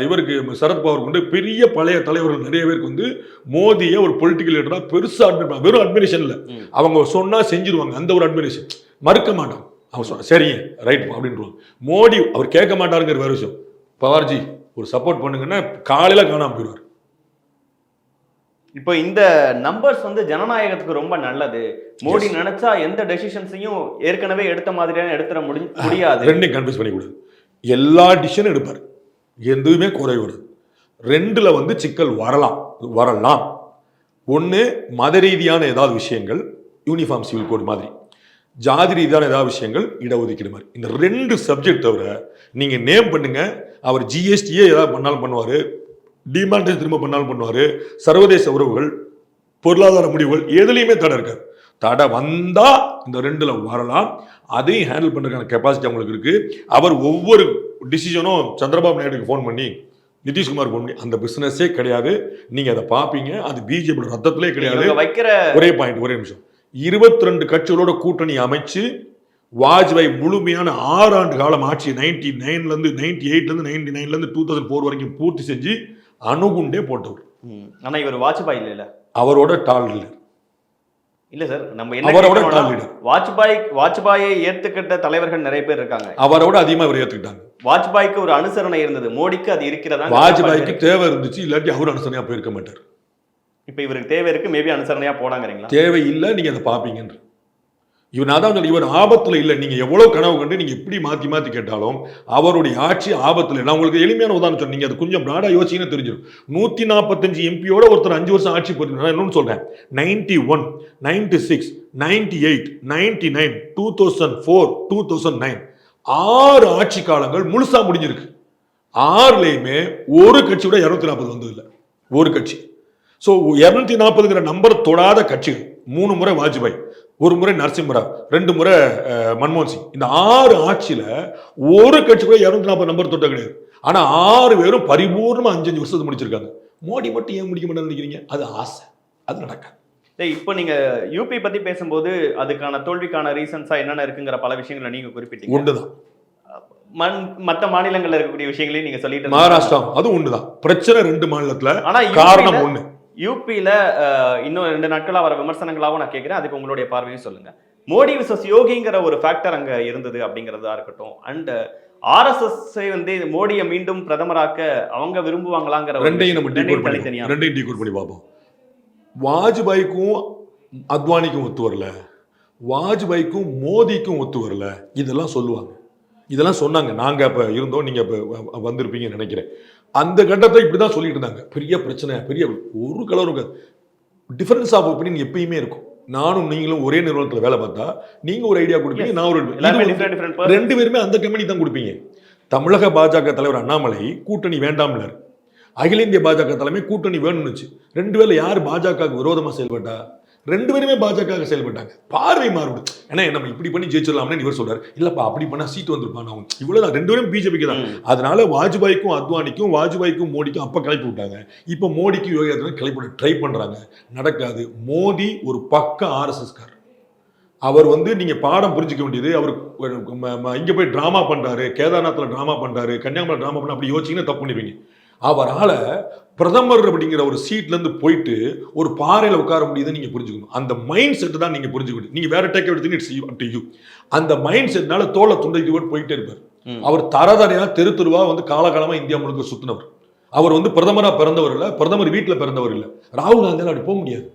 Speaker 6: இவருக்கு சரத்பவார் கொண்டு பெரிய பழைய தலைவர்கள் நிறைய பேருக்கு வந்து மோடியை ஒரு பொலிட்டிக்கல் லீடரா பெருசா admire- வெறும் அட்மிரேஷன் இல்ல. அவங்க சொன்னா செஞ்சிருவாங்க அந்த ஒரு அட்மிரேஷன் மறுக்க மாட்டாங்க அவங்க சொன்ன சரிங்க ரைட் அப்படின்றாங்க மோடி அவர் கேட்க மாட்டாருங்கிற வேற விஷயம். பவார்ஜி ஒரு சப்போர்ட் பண்ணுங்கன்னா காலையில காணாம போயிடுவார்.
Speaker 5: இப்போ இந்த நம்பர்ஸ் வந்து ஜனநாயகத்துக்கு ரொம்ப நல்லது. மோடி நினைச்சா எந்த டெசிஷன்ஸையும் ஏற்கனவே எடுத்த மாதிரியான எடுத்துட முடி முடியாது.
Speaker 6: ரெண்டையும் கன்ஃபியூஸ் பண்ணிக்கூடாது எல்லா டிசிஷனும் எடுப்பார். எதுவுமே குறை வராது ரெண்டுல வந்து சிக்கல் வரலாம். வரலாம். ஒன்று மத ரீதியான ஏதாவது விஷயங்கள் யூனிஃபார்ம் சிவில் கோட் மாதிரி. ஜாதி ரீதியான ஏதாவது விஷயங்கள் இடஒதுக்கீடு மாதிரி. இந்த ரெண்டு சப்ஜெக்ட் தவிர நீங்க நேம் பண்ணுங்க. அவர் ஜிஎஸ்டியே ஏதாவது பண்ணாலும் பண்ணுவார். டிமாண்டேஷன் திரும்ப பண்ணாலும் பண்ணுவார். சர்வதேச உறவுகள் பொருளாதார முடிவுகள் எதுலையுமே தடை இருக்காது. தடை வந்தா இந்த ரெண்டுல வரலாம். அதையும் ஹேண்டில் பண்றதுக்கான கெப்பாசிட்டி அவங்களுக்கு இருக்கு. அவர் ஒவ்வொரு டிசிஷனும் சந்திரபாபு நாயுடுக்கு ஃபோன் பண்ணி நிதிஷ்குமார் பண்ணி அந்த பிசினஸே கிடையாது. நீங்க அதை பார்ப்பீங்க அது பிஜேபி ரத்தத்திலே கிடையாது.
Speaker 5: வைக்கிற
Speaker 6: ஒரே பாயிண்ட் ஒரே நிமிஷம். இருபத்தி ரெண்டு கட்சிகளோட கூட்டணி அமைச்சு வாஜ்பாய் முழுமையான ஆறு ஆண்டு காலம் ஆட்சி நைன்டி நைன்ல இருந்து நைன்டி எயிட்ல இருந்து நைன்டி நைன்ல இருந்து டூ தௌசண்ட் ஃபோர் வரைக்கும் பூர்த்தி செஞ்சு அணுகுண்டே போட்டவர்.
Speaker 5: ஆனா இவர் வாஜ்பாய் இல்ல
Speaker 6: அவரோட டால் இல்லை.
Speaker 5: இல்ல சார் நம்ம என்ன
Speaker 6: அவரோட top leader.
Speaker 5: வாஜ்பாய் வாஜ்பாயை ஏத்துக்கிட்ட தலைவர்கள் நிறைய பேர் இருக்காங்க.
Speaker 6: அவரோட அதிகமா இவர் ஏத்துக்கிட்டாங்க.
Speaker 5: வாஜ்பாய்க்கு ஒரு அனுசரணை இருந்தது. மோடிக்கு அது இருக்கிறதா
Speaker 6: வாஜ்பாய்க்கு தேவை இருந்துச்சு இல்லாட்டி அவர் அனுசரணையா போயிருக்க மாட்டார்.
Speaker 5: இப்ப இவருக்கு தேவை இருக்கு மேபி அனுசரணையா போடாங்கிறீங்களா
Speaker 6: தேவை இல்லை நீங்க அதை பார்ப்பீங்கன்ற. இவர் நான் தான் இவர் ஆபத்தில் இல்லை. நீங்கள் எவ்வளோ கனவு கண்டு நீங்கள் எப்படி மாற்றி மாற்றி கேட்டாலும் அவருடைய ஆட்சி ஆபத்தில் நான் உங்களுக்கு எளிமையான உதாரணம் சொன்னேன் அது கொஞ்சம் ப்ராடாக யோசிச்சீங்கன்னு தெரிஞ்சிடும். நூற்றி நாற்பத்தஞ்சு எம்பியோட ஒருத்தர் அஞ்சு வருஷம் ஆட்சி போட்டு நான் இன்னொன்று சொல்கிறேன் ninety one ninety six ninety eight ninety nine two thousand four two thousand nine ஆறு ஆட்சி காலங்கள் முழுசாக முடிஞ்சிருக்கு. ஆறுலையுமே ஒரு கட்சியோட இரநூத்தி நாற்பது வந்தது இல்லை. ஒரு கட்சி. ஸோ இரநூத்தி நாற்பதுங்கிற நம்பர் தொடாத கட்சிகள். மூணு முறை வாஜ்பாய். ஒரு முறை நரசிம்மராவ் ரெண்டு முறை மன்மோகன் சிங். இந்த ஆறு ஆட்சியில ஒரு கட்சி கூட இரநூத்தி நாற்பது நம்பர் தொட்ட கிடையாது. ஆனா ஆறு பேரும் பரிபூர்ணமா அஞ்சு அஞ்சு வருஷத்தை முடிச்சிருக்காங்க. மோடி மட்டும் ஏன் முடிக்க மாட்டேன்னு நினைக்கிறீங்க? அது ஆசை. அது நடக்காது.
Speaker 5: இப்போ நீங்க யூபி பத்தி பேசும்போது அதுக்கான தோல்விக்கான ரீசன்ஸா என்னென்ன இருக்குங்கிற பல விஷயங்களை நீங்க குறிப்பிட்டீங்க.
Speaker 6: ஒண்ணுதான்.
Speaker 5: மண் மத்த மாநிலங்கள்ல இருக்கக்கூடிய விஷயங்களையும் நீங்க சொல்லிட்டு.
Speaker 6: மகாராஷ்டிரா அது ஒண்ணுதான். பிரச்சனை ரெண்டு மாநிலத்துல
Speaker 5: ஆனா
Speaker 6: காரணம் ஒண்ணு.
Speaker 5: யூபியில இன்னும் ரெண்டு நாட்களா வர விமர்சனங்களாகவும் நான் கேட்கிறேன் அதுக்கு உங்களுடைய பார்வையும் சொல்லுங்க. மோடி விசஸ் யோகிங்கிற ஒரு ஃபேக்டர் அங்க இருந்தது அப்படிங்கிறதா இருக்கட்டும். அண்ட் ஆர்எஸ்எஸ் வந்து மோடியை மீண்டும் பிரதமராக்க அவங்க விரும்புவாங்களாங்கிற
Speaker 6: ரெண்டையும் நம்ம டீகோட் பண்ணி ரெண்டையும் டீகோட் பண்ணி பார்ப்போம். வாஜ்பாய்க்கும் அத்வானிக்கும் ஒத்து வரல. வாஜ்பாய்க்கும் மோடிக்கும் ஒத்து வரல. இதெல்லாம் சொல்லுவாங்க. இதெல்லாம் சொன்னாங்க. நாங்க அப்ப இருந்தோம். நீங்க அப்ப வந்திருப்பீங்கன்னு நினைக்கிறேன். அந்த கட்டத்தை இப்படிதான் சொல்லிட்டு இருந்தாங்க. பெரிய பிரச்சனை பெரிய ஒரு கலரும் இருக்காது. டிஃபரன்ஸ் ஆஃப் ஒப்பீனியன் எப்பயுமே இருக்கும். நானும் நீங்களும் ஒரே நிறுவனத்துல வேலை பார்த்தா நீங்க ஒரு ஐடியா கொடுப்பீங்க நான் ஒரு ரெண்டு பேருமே அந்த கம்பெனி தான் கொடுப்பீங்க. தமிழக பாஜக தலைவர் அண்ணாமலை கூட்டணி வேண்டாம்னார். அகில இந்திய பாஜக தலைமை கூட்டணி வேணும்னுச்சு. ரெண்டு பேர்ல யார் பாஜகவுக்கு விரோதமா செயல்பட்டா? ரெண்டு பேருமே பாஜக செயல்பட்டாங்க. பார்வை மாறுபடும். ஏன்னா நம்ம இப்படி பண்ணி ஜெயிச்சிடலாம்னு இவர் சொல்றாரு. இல்லப்பா அப்படி பண்ணா சீட் வந்திருப்பான் அவங்க இவ்வளவுதான். ரெண்டு பேரும் பிஜேபிக்கு தான். அதனால வாஜ்பாய்க்கும் அத்வானிக்கும் வாஜ்பாய்க்கும் மோடிக்கும் அப்ப கிளப்பி விட்டாங்க. இப்ப மோடிக்கும் யோகி ஆதித்யநாத் கிளப்பி ட்ரை பண்றாங்க. நடக்காது. மோடி ஒரு பக்க ஆர்எஸ்எஸ் கார் அவர் வந்து நீங்க பாடம் புரிஞ்சுக்க வேண்டியது. அவர் இங்க போய் டிராமா பண்றாரு. கேதார்நாத்ல டிராமா பண்றாரு. கன்னியாகுமரி டிராமா பண்ண அப்படி யோசிச்சீங்கன்னா தப்பு பண்ணிருவீங்க அவரால பிரதமர் அப்படிங்கிற ஒரு சீட்ல இருந்து போயிட்டு ஒரு பாறையில உட்கார முடியுதுன்னு நீங்க புரிஞ்சுக்கணும். அந்த மைண்ட் செட் தான் நீங்க புரிஞ்சுக்கணும். நீங்க வேற டேக் எடுத்தீங்க இட்ஸ் அப் டு யூ அந்த மைண்ட் செட்னால தோலை துண்டைக்கு கூட போயிட்டே இருப்பார். அவர் தரதரையா தெரு தெருவா வந்து காலகாலமா இந்தியா முழுக்க சுத்தினவர். அவர் வந்து பிரதமரா பிறந்தவர் இல்ல பிரதமர் வீட்டுல பிறந்தவர் இல்ல. ராகுல் காந்தியால அப்படி போக முடியாது.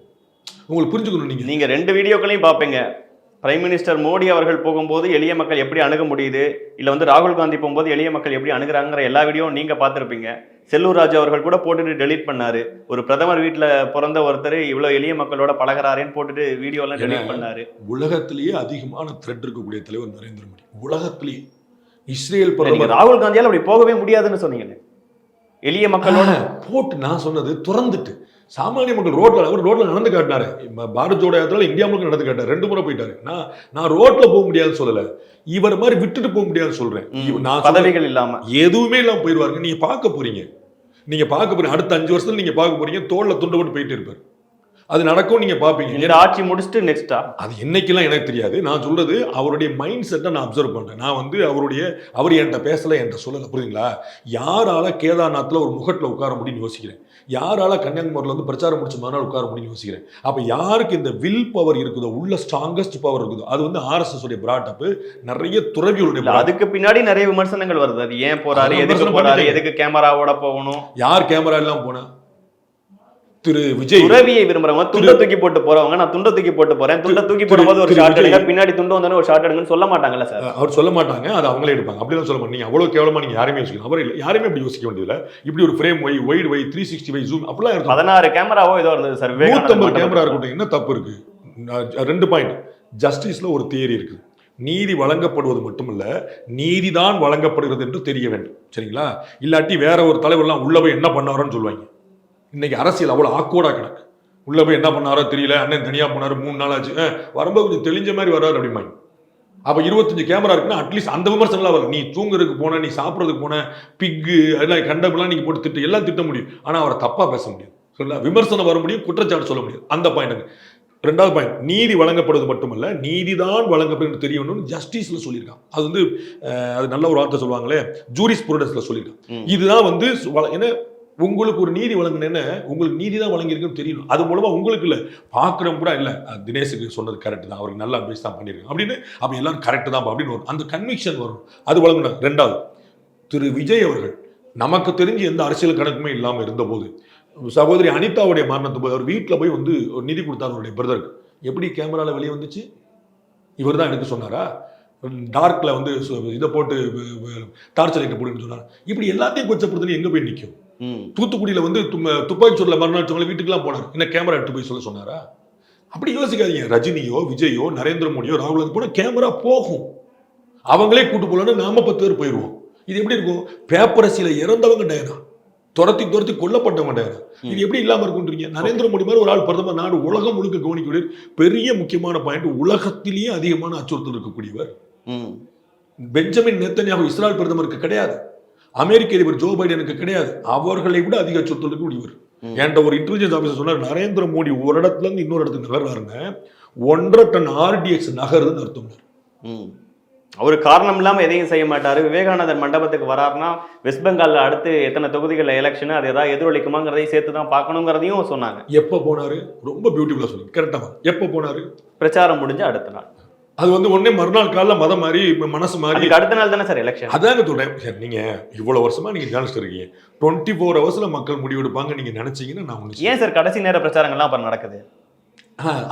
Speaker 6: உங்களுக்கு புரிஞ்சுக்கணும் நீங்க.
Speaker 5: நீங்க ரெண்டு வீடியோக்களையும் பார்ப்பீங்க. பிரைம் மினிஸ்டர் மோடி அவர்கள் போகும்போது எளிய மக்கள் எப்படி அணுக முடியுது? இல்ல வந்து ராகுல் காந்தி போகும்போது எளிய மக்கள் எப்படி அணுகுறாங்கிற எல்லா வீடியோவும் நீங்க பார்த்திருப்பீங்க. செல்லூர் ராஜு அவர்கள் கூட போட்டுட்டு டெலீட் பண்ணாரு. ஒரு பிரதமர் வீட்டுல பிறந்த ஒருத்தர் இவ்வளவு எளிய மக்களோட பழகுறாரேன்னு போட்டுட்டு வீடியோ எல்லாம் டெலீட் பண்ணாரு.
Speaker 6: உலகத்திலேயே அதிகமான த்ரெட் இருக்கக்கூடிய தலைவர் நரேந்திர மோடி. உலகத்திலேயே. இஸ்ரேல் பிரதமர்
Speaker 5: ராகுல் காந்தியால அப்படி போகவே முடியாதுன்னு சொன்னீங்க எளிய மக்களோட
Speaker 6: போட்டு நான் சொன்னது திறந்துட்டு. சாமானிய மக்கள் ரோட்ல அவர் ரோட்ல நடந்து காட்டினாரு. பாரத் ஜோடோ யாத்திரால இந்தியா முழுக்க நடந்து காட்டாரு ரெண்டு முறை போயிட்டாரு. நான் நான் ரோட்ல போக முடியாதுன்னு சொல்லல. இவர் மாதிரி விட்டுட்டு போக முடியாதுன்னு இவ- நான்
Speaker 5: பதவிகள் இல்லாம.
Speaker 6: எதுவுமே இல்லாம போயிடுவாருங்க நீங்க பார்க்க போறீங்க. நீங்க பார்க்க போறீங்க. அடுத்த அஞ்சு வருஷத்துல நீங்க பார்க்க போறீங்க. தோல்ல துண்டு போட்டு போயிட்டு இருப்பாரு. அது நடக்கும் நீங்க பாப்பீங்க.
Speaker 5: இந்த ஆட்சி முடிச்சுட்டு நெக்ஸ்டா
Speaker 6: அது என்னைக்கெல்லாம் எனக்கு தெரியாது. நான் சொல்றது அவருடைய மைண்ட் செட்டை நான் அப்சர்வ் பண்றேன். நான் வந்து அவருடைய அவர் என்கிட்ட பேசல என்கிட்ட சொல்லல. புரியுங்களா யாரால கேதார்நாத்ல ஒரு முகட்டில் உட்கார முடியும்னு யோசிக்கிறேன். யாரால கன்னியாகுமரியில் வந்து பிரச்சாரம் முடிச்ச மறுநாள் உட்கார முடியும்னு யோசிக்கிறேன். அப்ப யாருக்கு இந்த வில் பவர் இருக்குதோ உள்ள ஸ்ட்ராங்கஸ்ட் பவர் இருக்குதோ அது வந்து ஆர்எஸ்எஸ் உடைய பிராட்டப் நிறைய துறவிகளுடைய.
Speaker 5: அதுக்கு பின்னாடி நிறைய விமர்சனங்கள் வருது. அது ஏன் போறாரு எதுக்கு போறாரு. எதுக்கு கேமராவோட போகணும்?
Speaker 6: யார் கேமரா எல்லாம் போனா? திரு விஜய்.
Speaker 5: துறவியை விரும்புறவங்க துண்டை தூக்கி போட்டு போறவங்க நான் துண்டை தூக்கி போட்டு போறேன். துண்டை தூக்கி போடும்போது ஒரு
Speaker 6: விஜய்.
Speaker 5: எடுங்க பின்னாடி துண்டு வந்தோடனே ஒரு ஷாட் எடுங்கன்னு சொல்ல மாட்டாங்கல்ல சார்.
Speaker 6: அவர் சொல்ல மாட்டாங்க அது அவங்களே எடுப்பாங்க. அப்படிலாம் சொல்ல மாட்டாங்க. அவ்வளவு கேவலமா நீங்க யாருமே யோசிக்கணும் அவர் இல்லை யாருமே அப்படி யோசிக்க வேண்டியதில்ல. இப்படி ஒரு ஃப்ரேம் வை வைடு வை த்ரீ சிக்ஸ்டி வை ஜூம் அப்படிலாம் இருக்கும்.
Speaker 5: பதினாறு கேமராவோ ஏதோ இருந்தது சார்
Speaker 6: நூத்தம்பது கேமரா இருக்கட்டும் என்ன தப்பு இருக்கு? ரெண்டு பாயிண்ட் ஜஸ்டிஸ்ல ஒரு தியரி இருக்குது நீதி வழங்கப்படுவது மட்டுமல்ல நீதிதான் வழங்கப்படுகிறது என்று தெரிய வேண்டும். சரிங்களா? இல்லாட்டி வேற ஒரு தலைவர்லாம் உள்ள போய் என்ன பண்ணாரோன்னு சொல்லுவாங்க. இன்னைக்கு அரசியல் அவ்வளவு ஆக்கோடா கிடக்கு. உள்ள போய் என்ன பண்ணாரோ தெரியல அண்ணன் தனியா போனாரு மூணு நாள் ஆச்சு. வரும்போது கொஞ்சம் தெளிஞ்ச மாதிரி வர்றாரு அப்படிம்பாங்க. அப்ப இருபத்தஞ்சு கேமரா இருக்குன்னா அட்லீஸ்ட் அந்த விமர்சனம்லாம் வரும். நீ தூங்குறதுக்கு போன நீ சாப்பிட்றதுக்கு போன பிக்கு அதெல்லாம் கண்டபெல்லாம் நீங்க போட்டு திட்டு எல்லாம் திட்ட முடியும். ஆனா அவரை தப்பா பேச முடியும் சொல்ல விமர்சனம் வர முடியும் குற்றச்சாட்டு சொல்ல முடியும் அந்த பாயிண்ட் ரெண்டாவது பாயிண்ட் நீதி வழங்கப்படுவது மட்டுமல்ல நீதிதான் வழங்கப்படும் தெரியணும்னு ஜஸ்டிஸ்ல சொல்லியிருக்காங்க அது வந்து அது நல்ல ஒரு வார்த்தை சொல்லுவாங்களே ஜூரிஸ் ப்ரூடன்ஸ்ல சொல்லியிருக்காங்க
Speaker 5: ம்.
Speaker 6: இதுதான் வந்து என்ன உங்களுக்கு ஒரு நீதி வழங்கினேன்னு உங்களுக்கு நீதி தான் வழங்கியிருக்குன்னு தெரியணும். அது மூலமா உங்களுக்கு இல்லை. பார்க்குறவங்க கூட இல்லை. தினேஷுக்கு சொன்னது கரெக்ட் தான். அவருக்கு நல்ல அட்வைஸ் தான் பண்ணியிருக்கேன் அப்படின்னு அப்படி எல்லாரும் கரெக்ட் தான் அப்படின்னு வரும். அந்த கன்விக்ஷன் வரும். அது வழங்கினாங்க ரெண்டாவது திரு விஜய் அவர்கள் நமக்கு தெரிஞ்சு எந்த அரசியல் கணக்குமே இல்லாமல் இருந்தபோது சகோதரி அனிதாவுடைய மரணத்து போது அவர் வீட்டில் போய் வந்து ஒரு நிதி கொடுத்தார் அவருடைய பிரதருக்கு எப்படி கேமராவில் வெளியே வந்துச்சு? இவர் தான் எடுத்து சொன்னாரா? டார்க்கில் வந்து இதை போட்டு டார்ச் லைட்டை போடுன்னு சொன்னார்? இப்படி எல்லாத்தையும் கொச்சப்படுத்தி எங்கே போய் நிற்கும் தூத்துக்குடியில வந்து துப்பாக்கி சூடுல மறுநாள் சொன்ன வீட்டுக்குலாம் போனார். என்ன கேமரா எடுத்து போய் சொல்ல சொன்னாரா? அப்படி யோசிக்காதீங்க. ரஜினியோ விஜயோ நரேந்திர மோடியோ ராகுல் காந்தி போனா கேமரா போகும். அவங்களே கூட்டு போலன்னு நாம பத்து பேர் போயிடுவோம் இது எப்படி இருக்கும்? பேப்பரசியில இறந்தவங்க டயனா? துரத்தி துரத்தி கொல்லப்பட்டவங்க டயனா? இது எப்படி இல்லாம இருக்குன்றீங்க நரேந்திர மோடி மாதிரி ஒரு ஆள் பிரதமர் நாடு உலகம் முழுக்க கவனிக்கக்கூடிய பெரிய முக்கியமான பாயிண்ட் உலகத்திலேயே அதிகமான அச்சுறுத்தல் இருக்கக்கூடியவர். பெஞ்சமின் நெத்தன்யாகு இஸ்ராயல் பிரதமருக்கு கிடையாது. அமெரிக்க அதிபர் ஜோ பைடனுக்கு கிடையாது. அவர்களை விட அதிக அச்சுறுத்தல் இருக்கக்கூடியவர்
Speaker 5: ம்.
Speaker 6: என்கிட்ட ஒரு இன்டெலிஜென்ஸ் ஆஃபீஸர் சொன்னார் நரேந்திர மோடி ஒரு இடத்துல இருந்து இன்னொரு இடத்துக்கு நகர்றாருங்க. ஒன்றரை டன் ஆர்டிஎக்ஸ் நகருதுன்னு அர்த்தம்.
Speaker 5: ம். அவரு காரணம் இல்லாம எதையும் செய்ய மாட்டாரு. விவேகானந்தர் மண்டபத்துக்கு வராருன்னா வெஸ்ட் பெங்கால்ல அடுத்து எத்தனை தொகுதிகள் எலெக்ஷன் அது ஏதாவது எதிரொலிக்குமாங்கிறதையும் சேர்த்து தான் பார்க்கணுங்கிறதையும் சொன்னாங்க.
Speaker 6: எப்ப போனாரு? ரொம்ப பியூட்டிஃபுல்லா சொல்லுங்க கரெக்டா எப்ப போனாரு?
Speaker 5: பிரச்சாரம் முடிஞ்சு அடுத்த நாள்.
Speaker 6: அது வந்து உடனே மறுநாள் காலைல மதம் மாறி இப்ப மனசு மாறி.
Speaker 5: அதுக்கு அடுத்த நாள் தானே சார் எலெக்ஷன்
Speaker 6: அதாங்க சொல்றேன். சரி, நீங்க இவ்வளவு வருஷமா நீங்க ஜேர்னலிஸ்ட் இருக்கீங்க. டுவெண்ட்டி ஃபோர் ஹவர்ஸ்ல மக்கள் முடிவெடுப்பாங்க நீங்க நினைச்சீங்கன்னா நான்
Speaker 5: ஏன் சார் கடைசி நேர பிரச்சாரங்கள்லாம் அப்புறம் நடக்குது?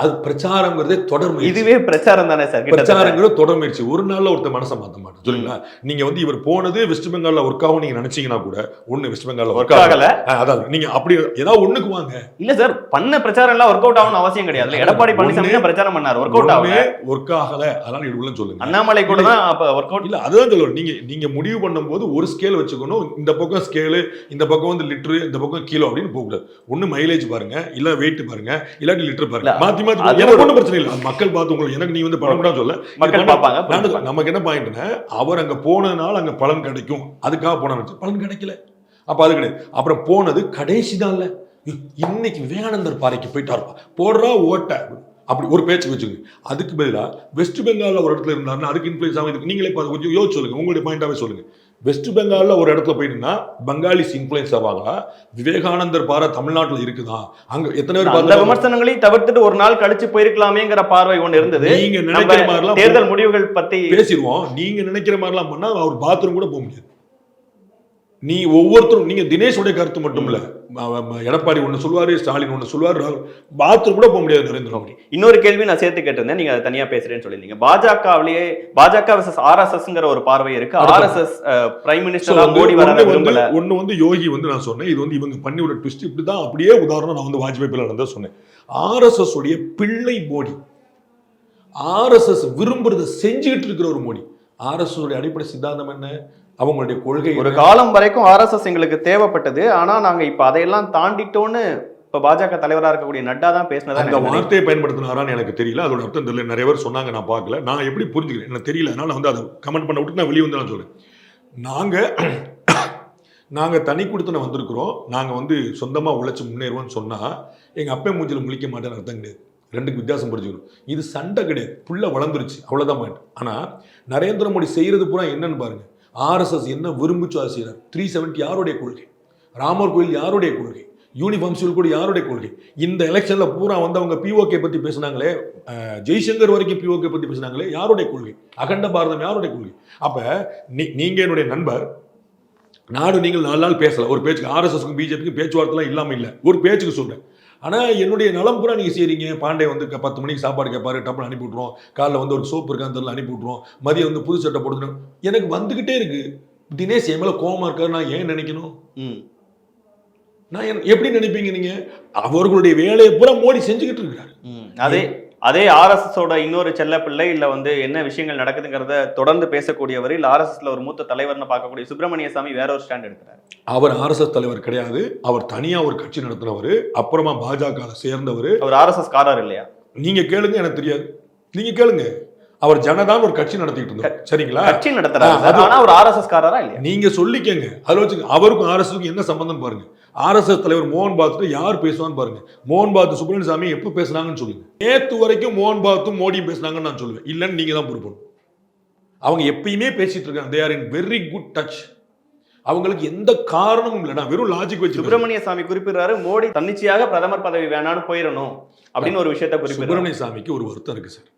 Speaker 6: அது பிரச்சாரங்கிறதே தொடர்.
Speaker 5: இதுவே பிரச்சாரம் தானே சார்
Speaker 6: பிரச்சாரங்கிறது தொடர் முயற்சி. ஒரு நாள்ல ஒருத்தர் மனசை மாத்த மாட்டேன் சொல்லுங்களா நீங்க வந்து இவர் போனது வெஸ்ட் பெங்கால்ல ஒர்க் ஆகும் நீங்க நினைச்சீங்கன்னா கூட ஒண்ணு வெஸ்ட் பெங்கால்ல
Speaker 5: ஒர்க்
Speaker 6: ஆகல. அதாவது நீங்க அப்படி ஏதாவது ஒண்ணுக்கு வாங்க.
Speaker 5: இல்ல சார் பண்ண பிரச்சாரம் எல்லாம் ஒர்க் அவுட் ஆகணும் அவசியம் கிடையாது. எடப்பாடி பழனிசாமி பிரச்சாரம் பண்ணாரு. ஒர்க் அவுட் ஆகல.
Speaker 6: ஒர்க் ஆகல. அதனால இது உள்ள சொல்லுங்க.
Speaker 5: அண்ணாமலை கூட தான் அப்ப ஒர்க் அவுட்
Speaker 6: இல்ல அதுதான் சொல்லுவேன். நீங்க நீங்க முடிவு பண்ணும்போது ஒரு ஸ்கேல் வச்சுக்கணும். இந்த பக்கம் ஸ்கேலு இந்த பக்கம் வந்து லிட்டரு இந்த பக்கம் கிலோ அப்படின்னு போக கூடாது ஒண்ணு மைலேஜ் பாருங்க இல்ல வெயிட் பாருங்க இல்லாட்டி லிட்டர் பாருங்க.
Speaker 5: இல்ல,
Speaker 6: மாத்தி மாத்தி. எனக்கு ஒண்ணும் பிரச்சனை இல்ல. மக்கள் பார்த்து உங்களுக்கு எனக்கு நீ வந்து பணம் கூட சொல்ல
Speaker 5: மக்கள் பார்ப்பாங்க.
Speaker 6: நமக்கு என்ன பாயிண்ட்னா அவர் அங்க போனதுனால அங்க பலன் கிடைக்கும். அதுக்காக போன பலன் கிடைக்கல. அப்ப அது கிடையாது. அப்புறம் போனது கடைசி தான் இல்ல இன்னைக்கு விவேகானந்தர் பாறைக்கு போயிட்டாருப்பா. போடுறா ஓட்ட. அப்படி ஒரு பேச்சு வச்சுங்க. அதுக்கு பதிலா வெஸ்ட் பெங்கால்ல ஒரு இடத்துல இருந்தாருன்னா அதுக்கு இன்ஃபுளுன்ஸ் ஆகும். இதுக்கு நீங்களே கொஞ்சம் யோசிச்சு சொல்லுங்க. உங்களுடைய பாயிண்டாவே சொல்லுங்க. வெஸ்ட் பெங்கால்ல ஒரு இடத்துல போயிட்டுனா பங்காளிஸ் இன்ஃபுளுன்ஸ் ஆவாங்களா விவேகானந்தர் பாறை தமிழ்நாட்டுல இருக்குதா? அங்க எத்தனை பேர்
Speaker 5: அந்த
Speaker 6: பார்த்து
Speaker 5: விமர்சனங்களையும் தவிர்த்துட்டு ஒரு நாள் கழிச்சு போயிருக்கலாமேங்கிற பார்வை ஒண்ணு இருந்தது.
Speaker 6: நீங்க நினைக்கிற மாதிரிலாம்
Speaker 5: தேர்தல் முடிவுகள் பத்தி
Speaker 6: பேசிடுவோம். நீங்க நினைக்கிற மாதிரிலாம் பண்ணா அவர் பாத்ரூம் கூட போக முடியாது. நீ ஒவ்வொருத்தரும் நீங்க தினேஷுடைய கருத்து மட்டும் இல்ல எடப்பாடி ஒண்ணு சொல்லுவாரு ஸ்டாலின் ஒண்ணு சொல்லுவாரு பாத்ரூம் கூட போக முடியாது நரேந்திர மோடி.
Speaker 5: இன்னொரு கேள்வி நான் சேர்த்து கேட்டிருந்தேன் நீங்க அதை தனியா பேசுறேன்னு சொல்லியிருந்தீங்க. பாஜகவிலேயே பாஜக விசஸ் ஆர்எஸ்எஸ்ங்கிற ஒரு பார்வை இருக்கு. ஆர்எஸ்எஸ் பிரைம் மினிஸ்டரா மோடி வர
Speaker 6: ஒண்ணு வந்து
Speaker 5: விரும்பல
Speaker 6: வந்து யோகி வந்து நான் சொன்னேன் இது வந்து இவங்க பண்ணி விட ட்விஸ்ட் இப்படிதான் அப்படியே உதாரணம் நான் வந்து வாஜ்பாய் பிள்ளை நடந்தா சொன்னேன். ஆர்எஸ்எஸ் உடைய பிள்ளை மோடி. ஆர்எஸ்எஸ் விரும்புறதை செஞ்சுக்கிட்டு இருக்கிற ஒரு மோடி. ஆர்எஸ்எஸ் உடைய அடிப்படை சித்தாந்தம் என்ன? அவங்களுடைய கொள்கை
Speaker 5: ஒரு? காலம் வரைக்கும் ஆர்எஸ்எஸ் எங்களுக்கு தேவைப்பட்டது. ஆனா நாங்க இப்ப அதையெல்லாம் தாண்டிட்டோன்னு இப்ப பாஜக தலைவரா இருக்கக்கூடிய நட்டா தான் பேசினதா
Speaker 6: அந்த. வார்த்தையை பயன்படுத்தினாரான்னு எனக்கு தெரியல. அதோட அர்த்தம் தெரியல. நிறைய பேர் சொன்னாங்க நான் பார்க்கல. நான் எப்படி புரிஞ்சுக்கிறேன்? எனக்கு தெரியல. அதனால வந்து அதை கமெண்ட் பண்ண விட்டு நான் வெளியே வந்து நான் சொல்றேன். நாங்க நாங்க தனி கொடுத்தன வந்திருக்கிறோம். நாங்க வந்து சொந்தமா உழைச்சு முன்னேறுவோம்னு சொன்னா எங்க அப்பா மூஞ்சில முழிக்க மாட்டேன்னு அர்த்தம் கிடையாது. ரெண்டுக்கு வித்தியாசம் புரிஞ்சுக்கணும். இது சண்டை கிடையாது. புள்ள வளர்ந்துருச்சு. அவ்வளவுதான் பாயிண்ட் ஆனா நரேந்திர மோடி செய்யறது பூரா என்னன்னு பாருங்க. ஆர்எஸ்எஸ் என்ன விரும்பிச்சோ அதை செய்கிறார்? த்ரீ செவன்ட்டி யாருடைய கொள்கை? ராமர் கோயில் யாருடைய கொள்கை? யூனிஃபார்ம் ஸ்கூல் கூட யாருடைய கொள்கை? இந்த எலெக்ஷனில் பூரா வந்து அவங்க பிஓகே பற்றி பேசுனாங்களே ஜெய்சங்கர் வரைக்கும் பிஓகே பற்றி பேசுனாங்களே யாருடைய கொள்கை? அகண்ட பாரதம் யாருடைய கொள்கை? அப்போ நீ நீங்கள் என்னுடைய நண்பர் நாடு நீங்கள் நாலு நாள் பேசலை. ஒரு பேச்சுக்கு ஆர்எஸ்எஸ்க்கும் பிஜேபிக்கும் பேச்சுவார்த்தைலாம் இல்லாமல் இல்லை. ஒரு பேச்சுக்கு சொல்கிறேன் ஆனா என்னுடைய நலம் பூரா நீங்க செய்றீங்க. பாண்டே வந்து பத்து மணிக்கு சாப்பாடு கேட்பாரு டப்புனு அனுப்பி விட்ருவோம் காலைல வந்து ஒரு சோப்பு இருக்கான்னு தெரியல அனுப்பி விட்ருவோம் மதியம் வந்து புது சட்டை போட்டுக்கணும் எனக்கு வந்துகிட்டே இருக்கு. தினேஷ் என் மேல கோவமா இருக்காரு நான் ஏன் நினைக்கணும்?
Speaker 5: ம்.
Speaker 6: நான் எப்படி நினைப்பீங்க நீங்க? அவர்களுடைய வேலையை பூரா மோடி செஞ்சுக்கிட்டு இருக்கிறாரு.
Speaker 5: ம். அதே அதே ஆர்எஸ்எஸ் ஓட இன்னொரு செல்ல பிள்ளை இல்ல வந்து என்ன விஷயங்கள் நடக்குதுங்கிறத தொடர்ந்து பேசக்கூடியவர் இல்ல ஆர்எஸ்எஸ்ல ஒரு மூத்த தலைவர்னு பார்க்கக்கூடிய சுப்பிரமணிய சாமி வேற ஒரு ஸ்டாண்ட் எடுக்கிறார்.
Speaker 6: அவர் ஆர்எஸ்எஸ் தலைவர் கிடையாது. அவர் தனியா ஒரு கட்சி நடத்தினவர் அப்புறமா பாஜக சேர்ந்தவர்.
Speaker 5: அவர் ஆர்எஸ்எஸ் காரர் இல்லையா?
Speaker 6: நீங்க கேளுங்க எனக்கு தெரியாது. நீங்க கேளுங்க. அவர் ஜனதான் ஒரு கட்சி நடத்திட்டு இருந்தார் சரிங்களா?
Speaker 5: கட்சி நடத்துறாரு ஆனா அவர் ஆர்எஸ்எஸ் காரரா இல்லையா?
Speaker 6: நீங்க சொல்லிக்கங்க. அதுல வச்சு அவருக்கும் ஆர்எஸ்எஸ்க்கும் என்ன சம்பந்தம் பாருங்க. ஆர்எஸ்எஸ் தலைவர் மோகன் பாத்து யார் பேசுவான்னு பாருங்க. மோகன் பாத்து சுப்பிரமணிய சாமி எப்ப பேசுனாங்கன்னு சொல்லுங்க. நேத்து வரைக்கும் மோகன் பாத்தும் மோடியும் பேசுனாங்கன்னு நான் சொல்லுவேன். இல்லைன்னு நீங்க தான் பொறுப்பணும் அவங்க எப்பயுமே பேசிட்டு இருக்காங்க. They are in very good touch அவங்களுக்கு எந்த காரணமும் இல்லை. நான் வெறும் லாஜிக் வச்சு
Speaker 5: சுப்பிரமணிய சாமி குறிப்பிடுறாரு மோடி தன்னிச்சையாக பிரதமர் பதவி வேணான்னு போயிடணும். அப்படின்னு ஒரு விஷயத்த குறிப்பிடுறாரு.
Speaker 6: சுப்பிரமணிய சாமிக்கு ஒரு வருத்தம் இருக்கு சார்.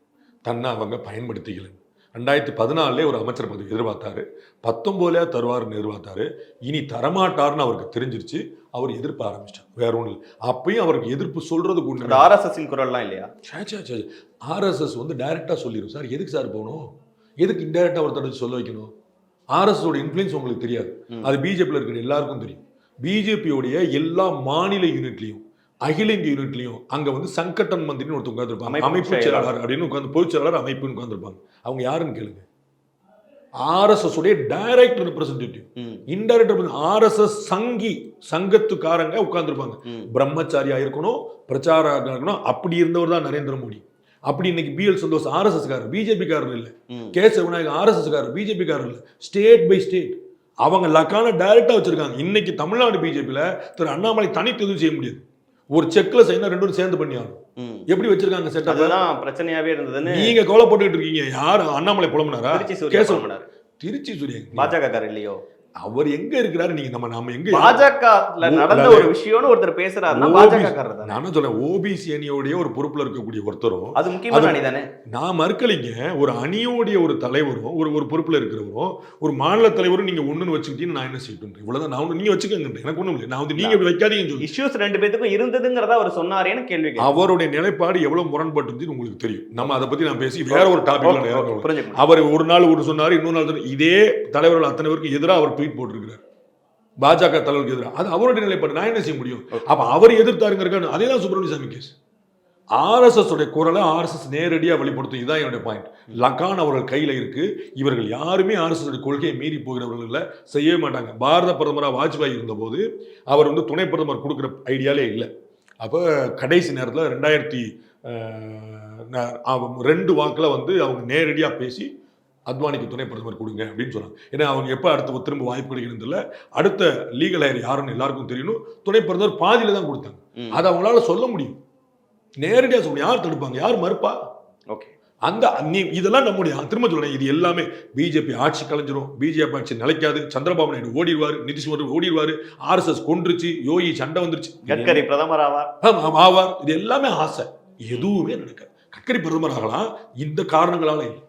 Speaker 6: தன்னை அவங்க பயன்படுத்திக்கல. ரெண்டாயிரத்தி பதினாலே ஒரு அமைச்சர் பதவி எதிர்பார்த்தாரு. பத்தொம்போதுல தருவார்னு எதிர்பார்த்தாரு. இனி தரமாட்டார்னு அவருக்கு தெரிஞ்சிருச்சு. அவர் எதிர்ப்பு ஆரம்பிச்சிட்டார். வேற ஒன்றும் இல்லை. அப்பயும் அவருக்கு எதிர்ப்பு சொல்றதுக்கு ஒன்று
Speaker 5: ஆர்எஸ்எஸ் குரல்லாம் இல்லையா?
Speaker 6: ஆர்எஸ்எஸ் வந்து டைரக்டா சொல்லிடும் சார் எதுக்கு சார் போகணும்? எதுக்கு இன்டைரக்டா ஒருத்தர் வச்சு சொல்ல வைக்கணும்? ஆர்எஸ் ஓட இன்ஃப்ளூயன்ஸ் உங்களுக்கு தெரியாது. அது பிஜேபியில் இருக்கிற எல்லாருக்கும் தெரியும். பிஜேபியோடைய எல்லா மாநில யூனிட்லையும் அகில இந்திய யூனிட்லையும் அங்க வந்து சங்கட்டன் மந்திரின்னு ஒருத்தர் உட்காந்துருப்பாங்க
Speaker 5: அமைப்பு செயலாளர்.
Speaker 6: அப்படின்னு உட்காந்து பொதுச் செயலாளர் அமைப்புன்னு உட்காந்துருப்பாங்க அவங்க யாருன்னு கேளுங்க. ஆர்எஸ்எஸ் உடைய டைரக்ட் ரெப்ரசன்டேட்டிவ்
Speaker 5: ம்.
Speaker 6: இன்டைரக்ட் ஆர்எஸ்எஸ் சங்கி சங்கத்துக்காரங்க உட்கார்ந்திருப்பாங்க. பிரம்மச்சாரியா இருக்கணும் பிரச்சாரகா இருக்கணும் அப்படி இருந்தவர் தான் நரேந்திர மோடி. அப்படி இன்னைக்கு பிஎல் சந்தோஷ் ஆர்எஸ்எஸ் காரர் பிஜேபி காரர் இல்ல. கே விநாயகர் ஆர்எஸ்எஸ் காரர் பிஜேபி காரர் இல்ல. ஸ்டேட் பை ஸ்டேட் அவங்க லக்கான டைரக்டா வச்சிருக்காங்க. இன்னைக்கு தமிழ்நாடு பிஜேபியில திரு அண்ணாமலை தனித்து எதுவும் செய்ய முடியாது. ஒரு செக்ல செய்யணும் ரெண்டு பேரும் சேர்ந்து பண்ணி ஆகணும். எப்படி வச்சிருக்காங்க செட்டப்
Speaker 5: அதுதான் பிரச்சனையாவே இருந்ததுன்னு
Speaker 6: நீங்க கவலை போட்டுக்கிட்டு இருக்கீங்க. யார்? அண்ணாமலை புலம்புனாரா?
Speaker 5: திருச்சி சூர்யா.
Speaker 6: திருச்சி சூரியன்
Speaker 5: பாஜக இல்லையோ?
Speaker 6: அவர் எங்க இருக்கிறாரு? நீங்க நம்ம நாம எங்க
Speaker 5: பாஜகல நடந்த ஒரு விஷயம்னு ஒருத்தர் பேசுறாருன்னா பாஜக காரர் தானே
Speaker 6: நான் சொல்றேன் ஓபிசி அணியோடைய ஒரு பொறுப்புல இருக்கக்கூடிய ஒருத்தரும்
Speaker 5: அது முக்கியமான அணி தானே
Speaker 6: நான் மறுக்கலைங்க ஒரு அணியோடைய ஒரு தலைவரும் ஒரு ஒரு பொறுப்புல இருக்கிறவரும் ஒரு மாநில தலைவரும் நீங்க ஒண்ணுன்னு வச்சுக்கிட்டீங்கன்னு நான் என்ன செய்யட்டும் இவ்வளவுதான் நான் நீங்க வச்சுக்கங்க எனக்கு ஒண்ணும் இல்லை. நான் வந்து நீங்க வைக்காதீங்கன்னு சொல்லி.
Speaker 5: இஷ்யூஸ் ரெண்டு பேத்துக்கும் இருந்ததுங்கிறத அவர் சொன்னாரேன்னு கேள்வி.
Speaker 6: அவருடைய நிலைப்பாடு எவ்வளவு முரண்பட்டு உங்களுக்கு தெரியும். நம்ம அதை பத்தி நான் பேசி வேற ஒரு
Speaker 5: புரிஞ்சுக்கணும்.
Speaker 6: அவர் ஒரு நாள் ஒரு சொன்னாரு இன்னொரு நாள். இதே தலைவர்கள் அத்தனை பேருக்கு எதிராக அவர் ட்வீட் போட்டிருக்கிறார். பாஜக தலைவருக்கு எதிராக அது அவருடைய நிலைப்பாடு. நான் என்ன செய்ய முடியும்? அப்ப அவர் எதிர்த்தாருங்க அதே தான் சுப்பிரமணிய கேஸ் ஆர்எஸ்எஸ் உடைய குரலை ஆர்எஸ்எஸ் நேரடியாக வெளிப்படுத்தும். இதுதான் என்னுடைய பாயிண்ட் லக்கான் அவர்கள் கையில் இருக்கு. இவர்கள் யாருமே ஆர்எஸ்எஸ் உடைய கொள்கையை மீறி போகிறவர்கள் செய்யவே மாட்டாங்க. பாரத பிரதமராக வாஜ்பாய் இருந்தபோது அவர் வந்து துணை பிரதமர் கொடுக்குற ஐடியாலே இல்லை. அப்போ கடைசி நேரத்தில் ரெண்டாயிரத்தி ரெண்டு வாக்கில் வந்து அவங்க நேரடியாக பேசி அத்வானிக்கு துணை பிரதமர் கொடுங்க அப்படின்னு சொன்னாங்க ஏன்னா அவங்க எப்போ அடுத்த திரும்ப வாய்ப்பு கிடைக்கிறது இல்லை அடுத்த லீகல் ஹேர் யாருன்னு எல்லாருக்கும் தெரியணும். துணை பிரதமர் பாதியில தான் கொடுத்தாங்க. அதை அவங்களால சொல்ல முடியும். நேரடியாக சொல்ல முடியும். யார் தடுப்பாங்க? யார் மறுப்பா?
Speaker 5: ஓகே.
Speaker 6: அந்த நீ இதெல்லாம் நம்முடைய திரும்ப சொல்றேன். இது எல்லாமே பிஜேபி ஆட்சி கலைஞ்சிரும். பிஜேபி ஆட்சி நிலைக்காது. சந்திரபாபு நாயுடு ஓடிடுவாரு. நிதிஷ்குமார் ஓடிடுவாரு. ஆர்எஸ்எஸ் கொன்றுச்சு. யோகி சண்டை வந்துருச்சு.
Speaker 5: கட்கரி பிரதமர் ஆவார்.
Speaker 6: ஆவார். இது எல்லாமே ஆசை. எதுவுமே நடக்காது. கட்கரி பிரதமர் ஆகலாம். இந்த காரணங்களால இல்லை.